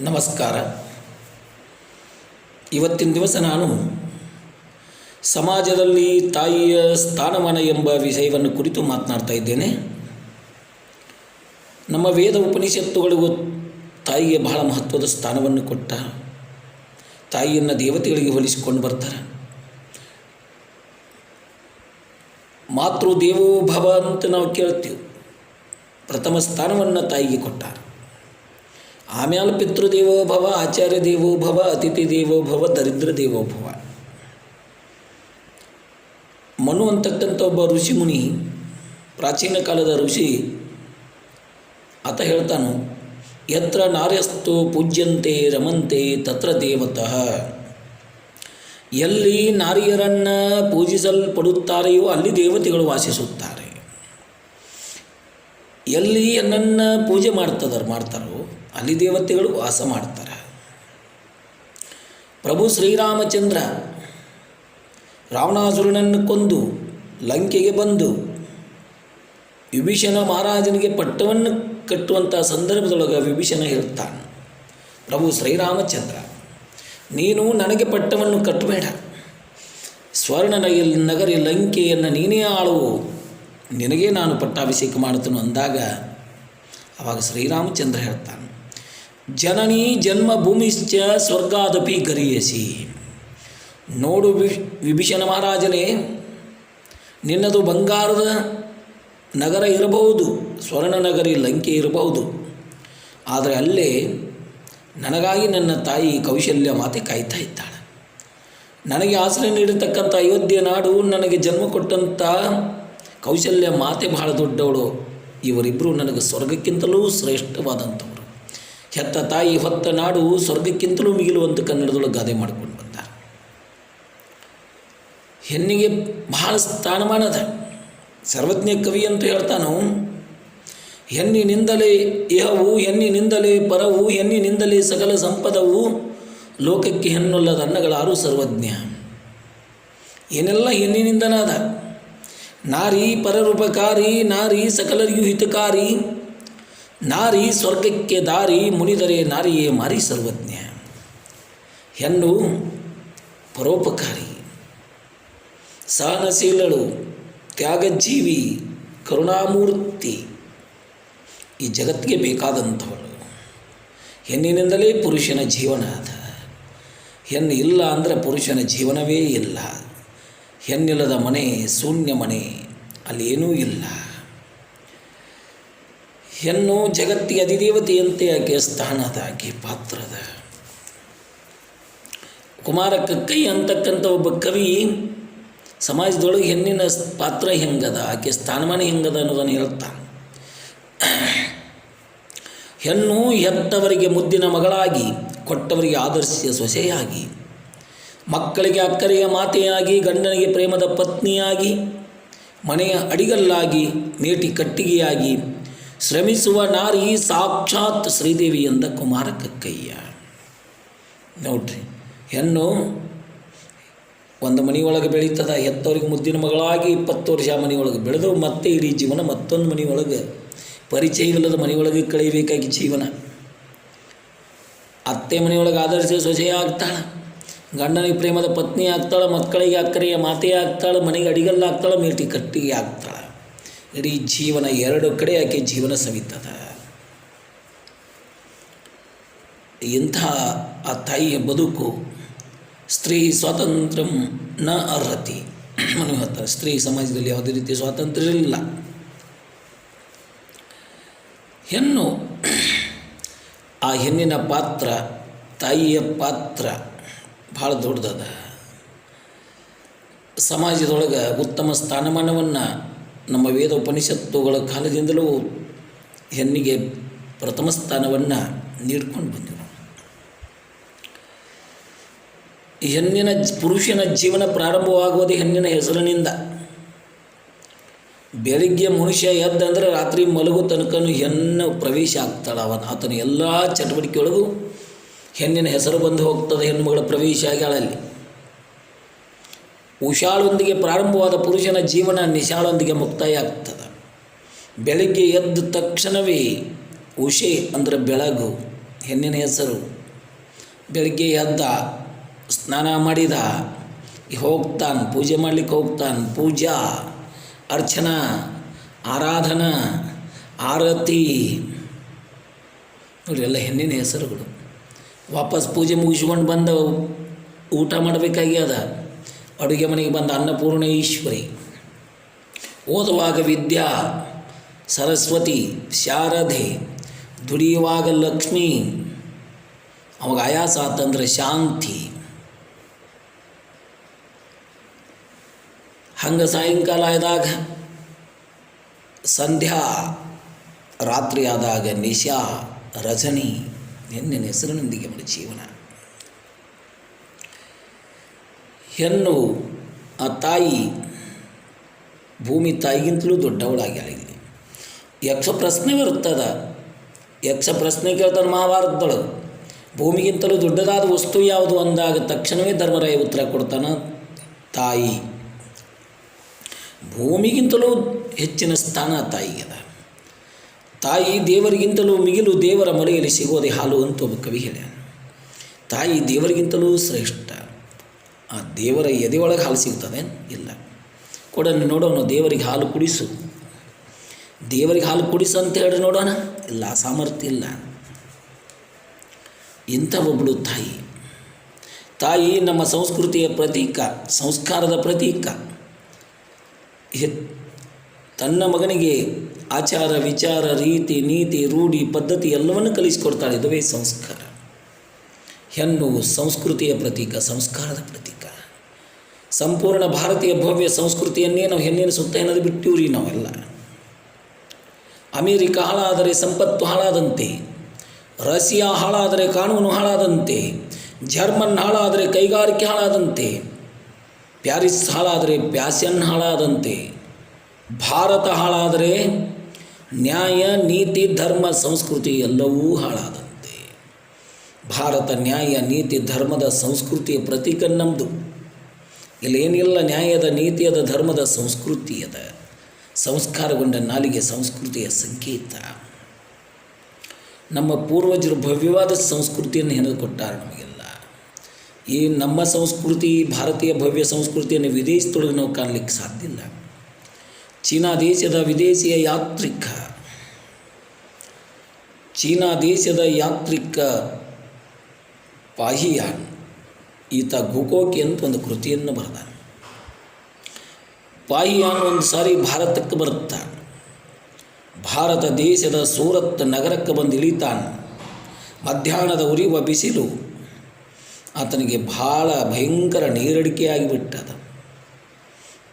ನಮಸ್ಕಾರ. ಇವತ್ತಿನ ದಿವಸ ನಾನು ಸಮಾಜದಲ್ಲಿ ತಾಯಿಯ ಸ್ಥಾನಮಾನ ಎಂಬ ವಿಷಯವನ್ನು ಕುರಿತು ಮಾತನಾಡ್ತಾ ಇದ್ದೇನೆ. ನಮ್ಮ ವೇದ ಉಪನಿಷತ್ತುಗಳಿಗೂ ತಾಯಿಗೆ ಬಹಳ ಮಹತ್ವದ ಸ್ಥಾನವನ್ನು ಕೊಟ್ಟ, ತಾಯಿಯನ್ನು ದೇವತೆಗಳಿಗೆ ಹೋಲಿಸಿಕೊಂಡು ಬರ್ತಾರೆ. ಮಾತೃ ದೇವೋ ಭವ ಅಂತ ನಾವು ಕೇಳ್ತೀವಿ. ಪ್ರಥಮ ಸ್ಥಾನವನ್ನು ತಾಯಿಗೆ ಕೊಟ್ಟಾರೆ. ಆಮ್ಯಾಲ ಪಿತೃದೇವೋ ಭವ ಆಚಾರ್ಯ ದೇವೋ ಭವ ಅತಿಥಿ ದೇವೋ ಭವ ದರಿದ್ರ ದೇವೋ ಭವ. ಮನು ಅಂತಕ್ಕಂಥ ಒಬ್ಬ ಋಷಿ ಮುನಿ, ಪ್ರಾಚೀನ ಕಾಲದ ಋಷಿ, ಆತ ಹೇಳ್ತಾನು, ಯತ್ರ ನಾರ್ಯಸ್ತು ಪೂಜ್ಯಂತೆ ರಮಂತೆ ತತ್ರ ದೇವತಃ. ಎಲ್ಲಿ ನಾರಿಯರನ್ನು ಪೂಜಿಸಲ್ಪಡುತ್ತಾರೆಯೋ ಅಲ್ಲಿ ದೇವತೆಗಳು ವಾಸಿಸುತ್ತಾರೆ. ಎಲ್ಲಿ ನನ್ನನ್ನು ಪೂಜೆ ಮಾಡ್ತದಾರ, ಮಾಡ್ತಾರೋ ಅಲ್ಲಿ ದೇವತೆಗಳು ವಾಸ ಮಾಡ್ತಾರೆ. ಪ್ರಭು ಶ್ರೀರಾಮಚಂದ್ರ ರಾವಣಾಸುರನನ್ನು ಕೊಂದು ಲಂಕೆಗೆ ಬಂದು ವಿಭೀಷಣ ಮಹಾರಾಜನಿಗೆ ಪಟ್ಟವನ್ನು ಕಟ್ಟುವಂಥ ಸಂದರ್ಭದೊಳಗೆ ವಿಭೀಷಣ ಹೇಳ್ತಾನೆ. ಪ್ರಭು ಶ್ರೀರಾಮಚಂದ್ರ, ನೀನು ನನಗೆ ಪಟ್ಟವನ್ನು ಕಟ್ಟಬೇಡ. ಸ್ವರ್ಣ ನಗರಿ ಲಂಕೆಯನ್ನು ನೀನೇ ಆಳುವು ನಿನಗೇ ನಾನು ಪಟ್ಟಾಭಿಷೇಕ ಮಾಡುತ್ತೇನೆ ಅಂದಾಗ ಆವಾಗ ಶ್ರೀರಾಮಚಂದ್ರ ಹೇಳ್ತಾನೆ. ಜನನಿ ಜನ್ಮಭೂಮಿಶ್ಚ ಸ್ವರ್ಗಾದಪಿ ಗರಿಯಸಿ. ನೋಡು ವಿಭೀಷಣ ಮಹಾರಾಜನೇ, ನಿನ್ನದು ಬಂಗಾರದ ನಗರ ಇರಬಹುದು, ಸ್ವರ್ಣ ನಗರಿ ಲಂಕೆ ಇರಬಹುದು. ಆದರೆ ಅಲ್ಲೇ ನನಗಾಗಿ ನನ್ನ ತಾಯಿ ಕೌಶಲ್ಯ ಮಾತೆ ಕಾಯ್ತಾ ಇದ್ದಾಳೆ. ನನಗೆ ಆಸರೆ ನೀಡಿರ್ತಕ್ಕಂಥ ಅಯೋಧ್ಯೆ ನಾಡು ನನಗೆ ಜನ್ಮ ಕೊಟ್ಟಂಥ ಕೌಶಲ್ಯ ಮಾತೆ ಬಹಳ ದೊಡ್ಡವಳು. ಇವರಿಬ್ಬರು ನನಗೆ ಸ್ವರ್ಗಕ್ಕಿಂತಲೂ ಶ್ರೇಷ್ಠವಾದಂಥವರು. ಹೆತ್ತ ತಾಯಿ ಹೊತ್ತ ನಾಡು ಸ್ವರ್ಗಕ್ಕಿಂತಲೂ ಮಿಗಿಲುವಂತ ಕನ್ನಡದೊಳಗೆ ಗಾದೆ ಮಾಡ್ಕೊಂಡು ಬಂದ ಹೆಣ್ಣಿಗೆ ಬಹಳ ಸ್ಥಾನಮಾನದ ಸರ್ವಜ್ಞ ಕವಿ ಅಂತ ಹೇಳ್ತಾನು ಹೆಣ್ಣಿನಿಂದಲೇ ಇಹವು, ಹೆಣ್ಣಿನಿಂದಲೇ ಪರವು, ಹೆಣ್ಣಿನಿಂದಲೇ ಸಕಲ ಸಂಪದವು, ಲೋಕಕ್ಕೆ ಹೆಣ್ಣುಲ್ಲದ ಅನ್ನಗಳಾರು ಸರ್ವಜ್ಞ. ಏನೆಲ್ಲ ಹೆಣ್ಣಿನಿಂದನಾದ? ನಾರಿ ಪರರೂಪಕಾರಿ, ನಾರಿ ಸಕಲರಿಗೂ ಹಿತಕಾರಿ ನಾರಿ ಸ್ವರ್ಗಕ್ಕೆ ದಾರಿ ಮುನಿದರೆ ನಾರಿಯೇ ಮಾರಿ ಸರ್ವಜ್ಞ. ಹೆಣ್ಣು ಪರೋಪಕಾರಿ. ಸಹನಶೀಲಳು, ತ್ಯಾಗಜೀವಿ, ಕರುಣಾಮೂರ್ತಿ. ಈ ಜಗತ್ತಿಗೆ ಬೇಕಾದಂಥವಳು. ಹೆಣ್ಣಿನಿಂದಲೇ ಪುರುಷನ ಜೀವನ ಅದ. ಹೆಣ್ಣು ಇಲ್ಲ ಅಂದರೆ ಪುರುಷನ ಜೀವನವೇ ಇಲ್ಲ. ಹೆಣ್ಣಿಲ್ಲದ ಮನೆ ಶೂನ್ಯ ಮನೆ, ಅಲ್ಲಿ ಏನೂ ಇಲ್ಲ. ಹೆಣ್ಣು ಜಗತ್ತಿಗೆ ಅಧಿದೇವತೆಯಂತೆ ಆಕೆ ಸ್ಥಾನದ ಆಕೆ ಪಾತ್ರದ. ಕುಮಾರ ಕಕ್ಕೈ ಅಂತಕ್ಕಂಥ ಒಬ್ಬ ಕವಿ ಸಮಾಜದೊಳಗೆ ಹೆಣ್ಣಿನ ಪಾತ್ರ ಹೆಂಗದ, ಆಕೆ ಸ್ಥಾನಮಾನ ಹೆಂಗದ ಅನ್ನೋದನ್ನು ಹೇಳ್ತಾನೆ. ಹೆಣ್ಣು ಹೆತ್ತವರಿಗೆ ಮುದ್ದಿನ ಮಗಳಾಗಿ, ಕೊಟ್ಟವರಿಗೆ ಆದರ್ಶ ಸೊಸೆಯಾಗಿ, ಮಕ್ಕಳಿಗೆ ಅಕ್ಕರೆಯ ಮಾತೆಯಾಗಿ, ಗಂಡನಿಗೆ ಪ್ರೇಮದ ಪತ್ನಿಯಾಗಿ, ಮನೆಯ ಅಡಿಗಲ್ಲಾಗಿ, ಮೇಟಿ ಕಟ್ಟಿಗೆಯಾಗಿ ಶ್ರಮಿಸುವ ನಾರಿ ಸಾಕ್ಷಾತ್ ಶ್ರೀದೇವಿ ಎಂದ ಕುಮಾರ ಕಕ್ಕಯ್ಯ. ನೋಡ್ರಿ, ಹೆಣ್ಣು ಒಂದು ಮನೆಯೊಳಗೆ ಬೆಳೀತದ, ಹೆತ್ತವ್ರಿಗೆ ಮುದ್ದಿನ ಮಗಳಾಗಿ ಇಪ್ಪತ್ತು ವರ್ಷ ಮನೆಯೊಳಗೆ ಬೆಳೆದು ಮತ್ತೆ ಇಡೀ ಜೀವನ ಮತ್ತೊಂದು ಮನೆಯೊಳಗೆ ಪರಿಚಯವಿಲ್ಲದ ಮನೆಯೊಳಗೆ ಕಳೀಬೇಕಾಗಿ ಜೀವನ. ಅತ್ತೆ ಮನೆಯೊಳಗೆ ಆಧರಿಸಿ ಸೊಸೆ ಆಗ್ತಾಳೆ, ಗಂಡನಿಗೆ ಪ್ರೇಮದ ಪತ್ನಿ ಆಗ್ತಾಳೆ, ಮಕ್ಕಳಿಗೆ ಅಕ್ಕರೆಯ ಮಾತೆ ಆಗ್ತಾಳೆ, ಮನೆಗೆ ಅಡಿಗಲ್ಲಾಗ್ತಾಳೆ ಮೇಟಿ ಕಟ್ಟಿಗೆ ಆಗ್ತಾಳೆ. ಇಡೀ ಜೀವನ ಎರಡು ಕಡೆ ಆಕೆ ಜೀವನ ಸವಿತದ? ಇಂಥ ಆ ತಾಯಿಯ ಬದುಕು ಸ್ತ್ರೀ ಸ್ವಾತಂತ್ರ್ಯ ನ ಅರ್ಹತಿ. ಮನವಿ ಹೇಳ್ತಾರೆ ಸ್ತ್ರೀ ಸಮಾಜದಲ್ಲಿ ಯಾವುದೇ ರೀತಿಯ ಸ್ವಾತಂತ್ರ್ಯ ಇಲ್ಲ ಹೆಣ್ಣು, ಆ ಹೆಣ್ಣಿನ ಪಾತ್ರ, ತಾಯಿಯ ಪಾತ್ರ ಭಾಳ ದೊಡ್ಡದದ. ಸಮಾಜದೊಳಗೆ ಉತ್ತಮ ಸ್ಥಾನಮಾನವನ್ನು ನಮ್ಮ ವೇದ ಉಪನಿಷತ್ತುಗಳ ಕಾಲದಿಂದಲೂ ಹೆಣ್ಣಿಗೆ ಪ್ರಥಮ ಸ್ಥಾನವನ್ನು ನೀಡ್ಕೊಂಡು ಬಂದೆವು ಹೆಣ್ಣಿನ ಪುರುಷನ ಜೀವನ ಪ್ರಾರಂಭವಾಗುವುದು ಹೆಣ್ಣಿನ ಹೆಸರಿನಿಂದ. ಬೆಳಿಗ್ಗೆ ಮನುಷ್ಯ ಎದ್ದಂದರೆ ರಾತ್ರಿ ಮಲಗು ತನಕನೂ ಹೆಣ್ಣು ಪ್ರವೇಶ ಆಗ್ತಾಳೆ ಅವನು. ಆತನ ಎಲ್ಲ ಚಟುವಟಿಕೆಯೊಳಗೂ ಹೆಣ್ಣಿನ ಹೆಸರು ಬಂದು ಹೋಗ್ತದೆ, ಹೆಣ್ಣುಮಗಳ ಪ್ರವೇಶ ಆಗ್ಯಾಳಲ್ಲಿ. ಉಷಾಳೊಂದಿಗೆ ಪ್ರಾರಂಭವಾದ ಪುರುಷನ ಜೀವನ ನಿಶಾಳೊಂದಿಗೆ ಮುಕ್ತಾಯ ಆಗ್ತದೆ ಬೆಳಗ್ಗೆ ಎದ್ದ ತಕ್ಷಣವೇ ಉಷೆ ಅಂದರೆ ಬೆಳಗು, ಹೆಣ್ಣಿನ ಹೆಸರು. ಬೆಳಗ್ಗೆ ಎದ್ದ, ಸ್ನಾನ ಮಾಡಿದ, ಹೋಗ್ತಾನೆ, ಪೂಜೆ ಮಾಡ್ಲಿಕ್ಕೆ ಹೋಗ್ತಾನೆ, ಪೂಜಾ, ಅರ್ಚನಾ, ಆರಾಧನಾ, ಆರತಿ. ನೋಡಿ ಎಲ್ಲ ಹೆಣ್ಣಿನ ಹೆಸರುಗಳು. ವಾಪಸ್ ಪೂಜೆ ಮುಗಿಸ್ಕೊಂಡು ಬಂದವು ಊಟ ಮಾಡಬೇಕಾಗ್ಯದ? ಅಡುಗೆ ಮನೆಗೆ ಬಂದ ಅನ್ನಪೂರ್ಣೇಶ್ವರಿ. ಓದುವಾಗ ವಿದ್ಯಾ, ಸರಸ್ವತಿ, ಶಾರದೆ, ದುಡಿಯುವಾಗ ಲಕ್ಷ್ಮಿ, ಅವಾಗ ಆಯಾಸ ಆತಂದ್ರೆ ಶಾಂತಿ. ಹಂಗೆ ಸಾಯಂಕಾಲ ಆದಾಗ ಸಂಧ್ಯಾ, ರಾತ್ರಿ ಆದಾಗ ನಿಶಾ, ರಜನಿ, ನಿನ್ನೆ ಹೆಸರಿನೊಂದಿಗೆ మన ಜೀವನ. ಹೆಣ್ಣು ಆ ತಾಯಿ ಭೂಮಿ ತಾಯಿಗಿಂತಲೂ ದೊಡ್ಡವಳಾಗ್ಯಾಳ ಇಲ್ಲಿ. ಯಕ್ಷ ಪ್ರಶ್ನೆ ಬರುತ್ತದ ಯಕ್ಷ ಪ್ರಶ್ನೆ ಕೇಳ್ತಾನೆ ಮಹಾಭಾರತದೊಳಗೆ. ಭೂಮಿಗಿಂತಲೂ ದೊಡ್ಡದಾದ ವಸ್ತು ಯಾವುದು ಅಂದಾಗ ತಕ್ಷಣವೇ ಧರ್ಮರಾಯ ಉತ್ತರ ಕೊಡ್ತಾನ ತಾಯಿ. ಭೂಮಿಗಿಂತಲೂ ಹೆಚ್ಚಿನ ಸ್ಥಾನ ತಾಯಿಗದ ತಾಯಿ ದೇವರಿಗಿಂತಲೂ ಮಿಗಿಲು ದೇವರ ಮಳೆಯಲ್ಲಿ ಸಿಗೋದೆ ಹಾಲು ಅಂತ ಒಬ್ಬ ಕವಿ ಹೇಳ್ಯಾನ. ತಾಯಿ ದೇವರಿಗಿಂತಲೂ ಶ್ರೇಷ್ಠ. ಆ ದೇವರ ಎದೆಯೊಳಗೆ ಹಾಲು ಸಿಗ್ತದೆ? ಇಲ್ಲ. ಕೊಡನ್ನು ನೋಡೋಣ ದೇವರಿಗೆ ಹಾಲು ಕುಡಿಸು. ದೇವರಿಗೆ ಹಾಲು ಕುಡಿಸು ಅಂತ ಹೇಳಿ ನೋಡೋಣ? ಇಲ್ಲ ಸಾಮರ್ಥ್ಯ ಇಲ್ಲ. ಇಂಥ ಒಬ್ಬಳು ತಾಯಿ. ತಾಯಿ ನಮ್ಮ ಸಂಸ್ಕೃತಿಯ ಪ್ರತೀಕ, ಸಂಸ್ಕಾರದ ಪ್ರತೀಕ. ತನ್ನ ಮಗನಿಗೆ ಆಚಾರ, ವಿಚಾರ, ರೀತಿ, ನೀತಿ, ರೂಢಿ, ಪದ್ಧತಿ ಎಲ್ಲವನ್ನು ಕಲಿಸಿಕೊಡ್ತಾಳೆ. ಇದುವೇ ಸಂಸ್ಕಾರ. ಹೆಣ್ಣು ಸಂಸ್ಕೃತಿಯ ಪ್ರತೀಕ, ಸಂಸ್ಕಾರದ ಪ್ರತೀಕ. ಸಂಪೂರ್ಣ ಭಾರತೀಯ ಭವ್ಯ ಸಂಸ್ಕೃತಿಯನ್ನೇ ನಾವು ಹೆಣ್ಣಿನ ಸುತ್ತ ಏನದು ಬಿಟ್ಟಿವ್ರಿ ನಾವೆಲ್ಲ. ಅಮೇರಿಕ ಹಾಳಾದರೆ ಸಂಪತ್ತು ಹಾಳಾದಂತೆ, ರಷ್ಯಾ ಹಾಳಾದರೆ ಕಾನೂನು ಹಾಳಾದಂತೆ, ಜರ್ಮನ್ ಹಾಳಾದರೆ ಕೈಗಾರಿಕೆ ಹಾಳಾದಂತೆ, ಪ್ಯಾರಿಸ್ ಹಾಳಾದರೆ ಪ್ಯಾಷನ್ ಹಾಳಾದಂತೆ, ಭಾರತ ಹಾಳಾದರೆ ನ್ಯಾಯ, ನೀತಿ, ಧರ್ಮ, ಸಂಸ್ಕೃತಿ ಎಲ್ಲವೂ ಹಾಳಾದಂತೆ. ಭಾರತ ನ್ಯಾಯ, ನೀತಿ, ಧರ್ಮದ ಸಂಸ್ಕೃತಿಯ ಪ್ರತೀಕ ನಮ್ಮದು ಇಲ್ಲೇನಿಲ್ಲ ನ್ಯಾಯದ, ನೀತಿಯದ, ಧರ್ಮದ, ಸಂಸ್ಕೃತಿಯದ, ಸಂಸ್ಕಾರಗೊಂಡ ನಾಲಿಗೆ ಸಂಸ್ಕೃತಿಯ ಸಂಕೇತ. ನಮ್ಮ ಪೂರ್ವಜರು ಭವ್ಯವಾದ ಸಂಸ್ಕೃತಿಯನ್ನು ಹೆಣೆದುಕೊಟ್ಟಾರೆ ನಮಗೆಲ್ಲ. ಈ ನಮ್ಮ ಸಂಸ್ಕೃತಿ, ಭಾರತೀಯ ಭವ್ಯ ಸಂಸ್ಕೃತಿಯನ್ನು ವಿದೇಶದೊಳಗೆ ನಾವು ಕಾಣಲಿಕ್ಕೆ ಸಾಧ್ಯ ಇಲ್ಲ. ಚೀನಾ ದೇಶದ ವಿದೇಶಿಯ ಯಾತ್ರಿಕ. ಚೀನಾ ದೇಶದ ಯಾತ್ರಿಕ ಪಾಹಿಯಾನ್. ಈತ ಗುಕೋಕಿ ಅಂತ ಒಂದು ಕೃತಿಯನ್ನು ಬರೆದ ಪಾಯಿಯಾನ್ ಒಂದು ಸಾರಿ ಭಾರತಕ್ಕೆ ಬರುತ್ತಾನೆ. ಭಾರತ ದೇಶದ ಸೂರತ್ ನಗರಕ್ಕೆ ಬಂದು ಇಳಿತಾನೆ. ಮಧ್ಯಾಹ್ನದ ಉರಿಯುವ ಬಿಸಿಲು ಆತನಿಗೆ ಭಾಳ ಭಯಂಕರ ನೀರಡಿಕೆ ಆಗಿಬಿಟ್ಟದ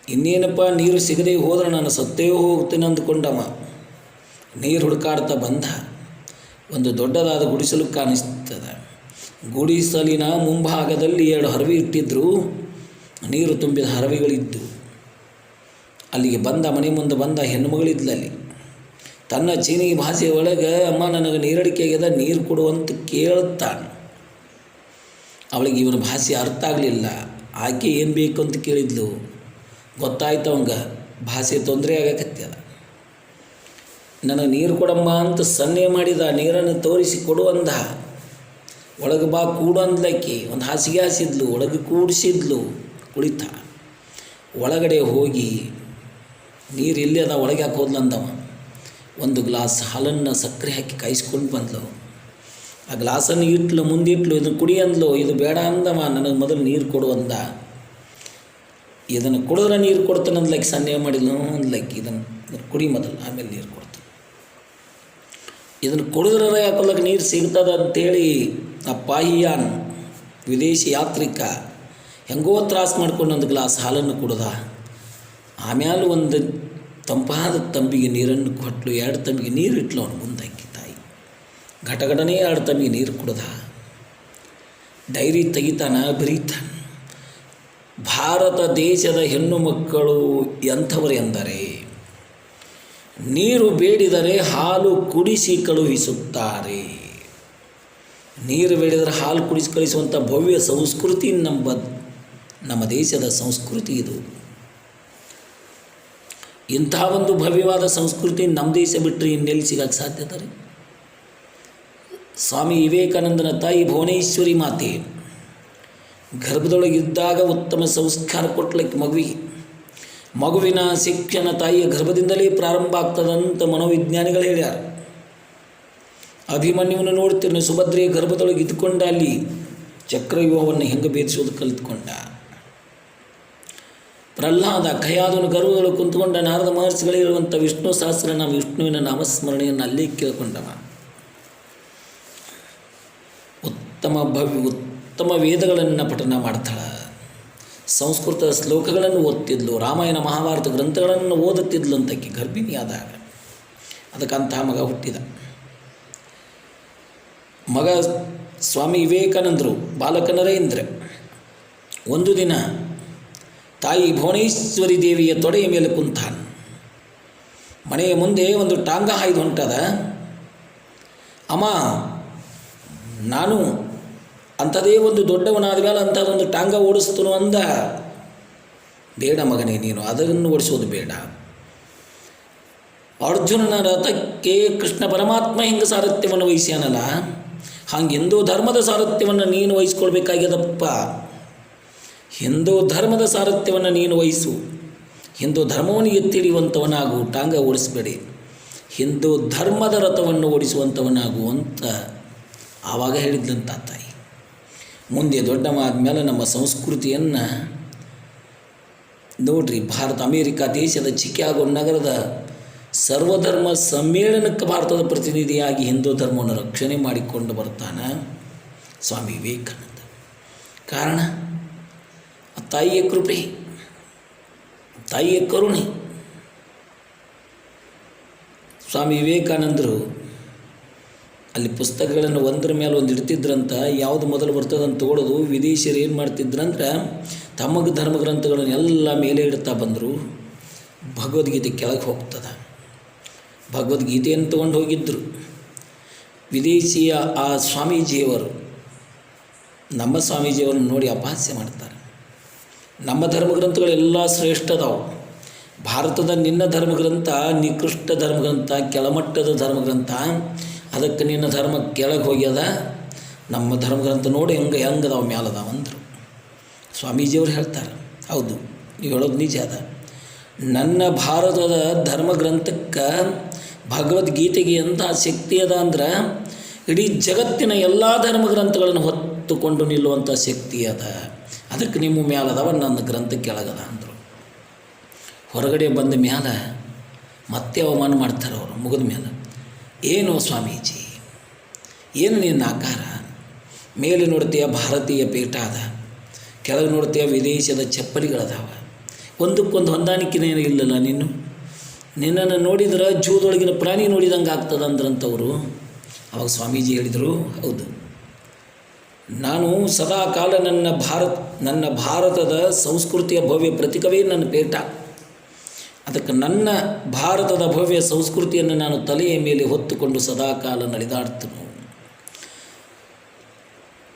ಇನ್ನೇನಪ್ಪ, ನೀರು ಸಿಗದೆ ಹೋದ್ರೆ ನಾನು ಸತ್ತೇ ಹೋಗ್ತೇನೆ ಅಂದ್ಕೊಂಡವ. ನೀರು ಹುಡುಕಾಡ್ತಾ ಬಂದ. ಒಂದು ದೊಡ್ಡದಾದ ಗುಡಿಸಲು ಕಾಣಿಸ್ತದೆ. ಗುಡಿಸಲಿನ ಮುಂಭಾಗದಲ್ಲಿ ಎರಡು ಹರವಿ ಇಟ್ಟಿದ್ದರು ನೀರು ತುಂಬಿದ ಹರವಿಗಳಿದ್ದು. ಅಲ್ಲಿಗೆ ಬಂದ ಮನೆ ಮುಂದೆ ಬಂದ ಹೆಣ್ಣುಮಗಳಿದ್ಲಲ್ಲಿ ತನ್ನ ಚೀನಿ ಭಾಷೆ ಒಳಗೆ ಅಮ್ಮ ನನಗೆ ನೀರಡಿಕೆ ಆಗ್ಯದ ನೀರು ಕೊಡುವಂತ ಕೇಳ್ತಾನೆ ಅವಳಿಗೆ ಇವನ ಭಾಷೆ ಅರ್ಥ ಆಗಲಿಲ್ಲ. ಆಕೆ ಏನು ಬೇಕು ಅಂತ ಕೇಳಿದ್ಲು. ಗೊತ್ತಾಯ್ತು ಅವಂಗ, ಭಾಷೆ ತೊಂದರೆ ಆಗಕತ್ಯದ ನನಗೆ ನೀರು ಕೊಡಮ್ಮ ಅಂತ ಸನ್ನೆ ಮಾಡಿದ, ನೀರನ್ನು ತೋರಿಸಿ ಕೊಡು ಅಂದ. ಒಳಗೆ ಬಾ ಕೂಡು ಅಂದ್ಲಕ್ಕಿ ಒಂದು ಹಾಸಿಗೆ ಹಾಸಿದ್ಲು, ಒಳಗೆ ಕೂಡಿಸಿದ್ಲು, ಕುಳಿತ. ಒಳಗಡೆ ಹೋಗಿ ನೀರು ಎಲ್ಲಿ ಅದ, ಒಳಗೆ ಹಾಕೋದ್ಲಂದವ ಒಂದು ಗ್ಲಾಸ್ ಹಾಲನ್ನು ಸಕ್ಕರೆ ಹಾಕಿ ಕಾಯಿಸ್ಕೊಂಡು ಬಂದ್ಲು. ಆ ಗ್ಲಾಸನ್ನು ಇಟ್ಲು, ಮುಂದಿಟ್ಲು ಇದು ಕುಡಿ ಅಂದ್ಲು, ಇದು ಬೇಡ ಅಂದವ, ನನಗೆ ಮೊದಲು ನೀರು ಕೊಡು ಅಂದ. ಇದನ್ನು ಕುಡಿದ್ರೆ ನೀರು ಕೊಡ್ತಾನೆ ಅಂದ್ಲಕ್ಕೆ ಸನ್ನೆ ಮಾಡಿದ್ಲು ಅಂದ್ಲಕ್ಕೆ ಇದನ್ನು ಇದನ್ನು ಕುಡಿ ಮೊದಲು, ಆಮೇಲೆ ನೀರು ಕೊಡ್ತಾನೆ. ಇದನ್ನು ಕುಡಿದ್ರೆ ಯಾಕೊಲ್ಲಕ್ಕೆ ನೀರು ಸಿಗ್ತದ ಅಂತೇಳಿ ಆ ಪಾಹಿಯಾನ್ ವಿದೇಶಿ ಯಾತ್ರಿಕ ಹೆಂಗೋ ತ್ರಾಸು ಮಾಡ್ಕೊಂಡು ಒಂದು ಗ್ಲಾಸ್ ಹಾಲನ್ನು ಕುಡ್ದ. ಆಮೇಲೆ ಒಂದು ತಂಪಾದ ತಂಬಿಗೆ ನೀರನ್ನು ಕೊಟ್ಟಲು ಎರಡು ತಂಬಿಗೆ ನೀರು ಇಟ್ಲು ಅವನು ಮುಂದಾಕಿ ತಾಯಿ. ಘಟಘಟನೆ ಎರಡು ತಂಬಿಗೆ ನೀರು ಕುಡ್ದ. ಡೈರಿ ತೆಗಿತಾನ ಬರೀತಾನ, ಭಾರತ ದೇಶದ ಹೆಣ್ಣು ಮಕ್ಕಳು ಎಂಥವರು ಎಂದರೆ? ನೀರು ಬೇಡಿದರೆ ಹಾಲು ಕುಡಿಸಿ ಕಳುಹಿಸುತ್ತಾರೆ. ನೀರು ಬೆಳೆದರೆ ಹಾಲು ಕುಡಿಸಿ ಕಳಿಸುವಂಥ ಭವ್ಯ ಸಂಸ್ಕೃತಿ ನಮ್ಮ ನಮ್ಮ ದೇಶದ ಸಂಸ್ಕೃತಿ ಇದು. ಇಂಥ ಒಂದು ಭವ್ಯವಾದ ಸಂಸ್ಕೃತಿ ನಮ್ಮ ದೇಶ ಬಿಟ್ಟರೆ ಇನ್ನೆಲ್ಲಿ ಸಿಗಕ್ಕೆ ಸಾಧ್ಯತೆ ರೀ ಸ್ವಾಮಿ ವಿವೇಕಾನಂದನ ತಾಯಿ ಭುವನೇಶ್ವರಿ ಮಾತೆ, ಗರ್ಭದೊಳಗಿದ್ದಾಗ ಉತ್ತಮ ಸಂಸ್ಕಾರ ಕೊಟ್ಲಕ್ಕೆ ಮಗುವಿಗೆ ಮಗುವಿನ ಶಿಕ್ಷಣ ತಾಯಿಯ ಗರ್ಭದಿಂದಲೇ ಪ್ರಾರಂಭ ಆಗ್ತದಂತ ಮನೋವಿಜ್ಞಾನಿಗಳು ಹೇಳ್ಯಾರ. ಅಭಿಮನ್ಯುವನ್ನು ನೋಡ್ತೀರಿ ಸುಭದ್ರೆಯ ಗರ್ಭದೊಳಗೆ ಇದ್ಕೊಂಡ ಅಲ್ಲಿ ಚಕ್ರವ್ಯೂಹವನ್ನು ಹೆಂಗೆ ಭೇದಿಸೋದು ಕಲಿತ್ಕೊಂಡ. ಪ್ರಹ್ಲಾದ ಕಯಾದನು ಗರ್ಭದೊಳಗೆ ಕುಂತುಕೊಂಡ ನಾರದ ಮಹರ್ಷಿಗಳಿರುವಂಥ ವಿಷ್ಣು ಸಹಸ್ರ ನಮ್ಮ ವಿಷ್ಣುವಿನ ನಾಮಸ್ಮರಣೆಯನ್ನು ಅಲ್ಲೇ ಕೇಳ್ಕೊಂಡವ. ಉತ್ತಮ ಭವ್ಯ, ಉತ್ತಮ ವೇದಗಳನ್ನು ಪಠನ ಮಾಡ್ತಾಳೆ. ಸಂಸ್ಕೃತ ಶ್ಲೋಕಗಳನ್ನು ಓದ್ತಿದ್ಲು, ರಾಮಾಯಣ ಮಹಾಭಾರತ ಗ್ರಂಥಗಳನ್ನು ಓದುತ್ತಿದ್ಲು ಅಂತಕ್ಕೆ ಗರ್ಭಿಣಿಯಾದಾಗ. ಅದಕ್ಕಂತಹ ಮಗ ಹುಟ್ಟಿದ. ಮಗ ಸ್ವಾಮಿ ವಿವೇಕಾನಂದರು ಬಾಲಕ ನರೇಂದ್ರ ಒಂದು ದಿನ ತಾಯಿ ಭುವನೇಶ್ವರಿ ದೇವಿಯ ತೊಡೆಯ ಮೇಲೆ ಕುಂತಾನ. ಮನೆಯ ಮುಂದೆ ಒಂದು ಟಾಂಗ ಹಾಯ್ದು ಹೊಂಟದ. ಅಮ್ಮ, ನಾನು ಅಂಥದೇ ಒಂದು ದೊಡ್ಡವನಾದ ಮೇಲೆ ಅಂಥದ್ದೊಂದು ಟಾಂಗ ಓಡಿಸ್ತನು ಅಂದ. ಬೇಡ ಮಗನೇ, ನೀನು ಅದನ್ನು ಓಡಿಸೋದು ಬೇಡ. ಅರ್ಜುನನ ರಥಕ್ಕೆ ಕೃಷ್ಣ ಪರಮಾತ್ಮ ಹೆಂಗ ಸಾರಥ್ಯವನ್ನು ವಹಿಸ್ಯಾನಲ್ಲ? ಹಿಂದೂ ಧರ್ಮದ ಸಾರಥ್ಯವನ್ನು ನೀನು ವಹಿಸ್ಕೊಳ್ಬೇಕಾಗ್ಯದಪ್ಪ. ಹಿಂದೂ ಧರ್ಮದ ಸಾರಥ್ಯವನ್ನು ನೀನು ವಹಿಸು. ಹಿಂದೂ ಧರ್ಮವನ್ನು ಎತ್ತಿಡಿಯುವಂಥವನಾಗು ಟಾಂಗ ಓಡಿಸಬೇಡಿ. ಹಿಂದೂ ಧರ್ಮದ ರಥವನ್ನು ಓಡಿಸುವಂಥವನಾಗು ಅಂತ ಆವಾಗ ಹೇಳಿದ್ಲಂತ ತಾಯಿ. ಮುಂದೆ ದೊಡ್ಡವಾದ ಮೇಲೆ ನಮ್ಮ ಸಂಸ್ಕೃತಿಯನ್ನು ನೋಡ್ರಿ, ಭಾರತ, ಅಮೇರಿಕಾ ದೇಶದ ಚಿಕ್ಕಾಗೋ ನಗರದ ಸರ್ವಧರ್ಮ ಸಮ್ಮೇಳನಕ್ಕೆ ಭಾರತದ ಪ್ರತಿನಿಧಿಯಾಗಿ ಹಿಂದೂ ಧರ್ಮವನ್ನು ರಕ್ಷಣೆ ಮಾಡಿಕೊಂಡು ಬರ್ತಾನೆ ಸ್ವಾಮಿ ವಿವೇಕಾನಂದ. ಕಾರಣ ತಾಯಿಯ ಕೃಪೆ, ತಾಯಿಯ ಕರುಣೆ. ಸ್ವಾಮಿ ವಿವೇಕಾನಂದರು ಅಲ್ಲಿ ಪುಸ್ತಕಗಳನ್ನು ಒಂದರ ಮೇಲೆ ಒಂದು ಇಡ್ತಿದ್ರಂತ, ಯಾವುದು ಮೊದಲು ಬರ್ತದಂತ ತಗೊಳ್ಳೋದು ವಿದೇಶಿಯರು ಏನು ಮಾಡ್ತಿದ್ರಂದ್ರೆ ತಮಗೆ ಧರ್ಮಗ್ರಂಥಗಳನ್ನೆಲ್ಲ ಮೇಲೆ ಇಡ್ತಾ ಬಂದರು. ಭಗವದ್ಗೀತೆ ಕೆಳಗೆ ಹೋಗ್ತದೆ. ಭಗವದ್ಗೀತೆಯನ್ನು ತಗೊಂಡು ಹೋಗಿದ್ದರು ವಿದೇಶಿಯ ಆ ಸ್ವಾಮೀಜಿಯವರು ನಮ್ಮ ಸ್ವಾಮೀಜಿಯವರನ್ನು ನೋಡಿ ಅಪಹಾಸ್ಯ ಮಾಡ್ತಾರೆ. ನಮ್ಮ ಧರ್ಮಗ್ರಂಥಗಳೆಲ್ಲ ಶ್ರೇಷ್ಠ ಅದಾವು ಭಾರತದ ನಿನ್ನ ಧರ್ಮಗ್ರಂಥ, ನಿಕೃಷ್ಟ ಧರ್ಮಗ್ರಂಥ, ಕೆಳಮಟ್ಟದ ಧರ್ಮಗ್ರಂಥ, ಅದಕ್ಕೆ ನಿನ್ನ ಧರ್ಮ ಕೆಳಗೆ ಹೋಗ್ಯದ. ನಮ್ಮ ಧರ್ಮಗ್ರಂಥ ನೋಡಿ ಹೆಂಗೆ ಹೆಂಗದಾವ ಮ್ಯಾಲದಾವ ಅಂದರು. ಸ್ವಾಮೀಜಿಯವರು ಹೇಳ್ತಾರೆ, ಹೌದು, ನೀವು ಹೇಳೋದು ನಿಜ ಅದ. ನನ್ನ ಭಾರತದ ಧರ್ಮಗ್ರಂಥಕ್ಕೆ ಭಗವದ್ಗೀತೆಗೆ ಎಂಥ ಶಕ್ತಿ ಅದ ಅಂದ್ರೆ ಇಡೀ ಜಗತ್ತಿನ ಎಲ್ಲ ಧರ್ಮ ಗ್ರಂಥಗಳನ್ನು ಹೊತ್ತುಕೊಂಡು ನಿಲ್ಲುವಂಥ ಶಕ್ತಿ ಅದ. ಅದಕ್ಕೆ ನಿಮ್ಮ ಮ್ಯಾಲದವ ನನ್ನ ಗ್ರಂಥ ಕೆಳಗದ ಅಂದರು. ಹೊರಗಡೆ ಬಂದ ಮ್ಯಾಲ ಮತ್ತೆ ಅವಮಾನ ಮಾಡ್ತಾರೆ ಅವರು, ಮುಗಿದ ಮೇಲೆ ಏನು ಸ್ವಾಮೀಜಿ, ಏನು ನಿನ್ನ ಆಕಾರ? ಮೇಲೆ ನೋಡ್ತೀಯ ಭಾರತೀಯ ಪೀಠ ಅದ, ಕೆಳಗೆ ನೋಡ್ತೀಯ ವಿದೇಶದ ಚಪ್ಪಲಿಗಳದಾವ. ಒಂದಕ್ಕೊಂದು ಹೊಂದಾಣಿಕೆನೇ ಇಲ್ಲಲ್ಲ ನೀನು? ನಿನ್ನನ್ನು ನೋಡಿದ್ರೆ ಜೂದೊಳಗಿನ ಪ್ರಾಣಿ ನೋಡಿದಂಗೆ ಆಗ್ತದೆ ಅಂದ್ರಂಥವ್ರು ಅವಾಗ ಸ್ವಾಮೀಜಿ ಹೇಳಿದರು, ಹೌದು. ನಾನು ಸದಾ ಕಾಲ ನನ್ನ ಭಾರತ್, ನನ್ನ ಭಾರತದ ಸಂಸ್ಕೃತಿಯ ಭವ್ಯ ಪ್ರತೀಕವೇ ನನ್ನ ಪೇಟ. ಅದಕ್ಕೆ ನನ್ನ ಭಾರತದ ಭವ್ಯ ಸಂಸ್ಕೃತಿಯನ್ನು ನಾನು ತಲೆಯ ಮೇಲೆ ಹೊತ್ತುಕೊಂಡು ಸದಾ ಕಾಲ ನಡೆದಾಡ್ತನು.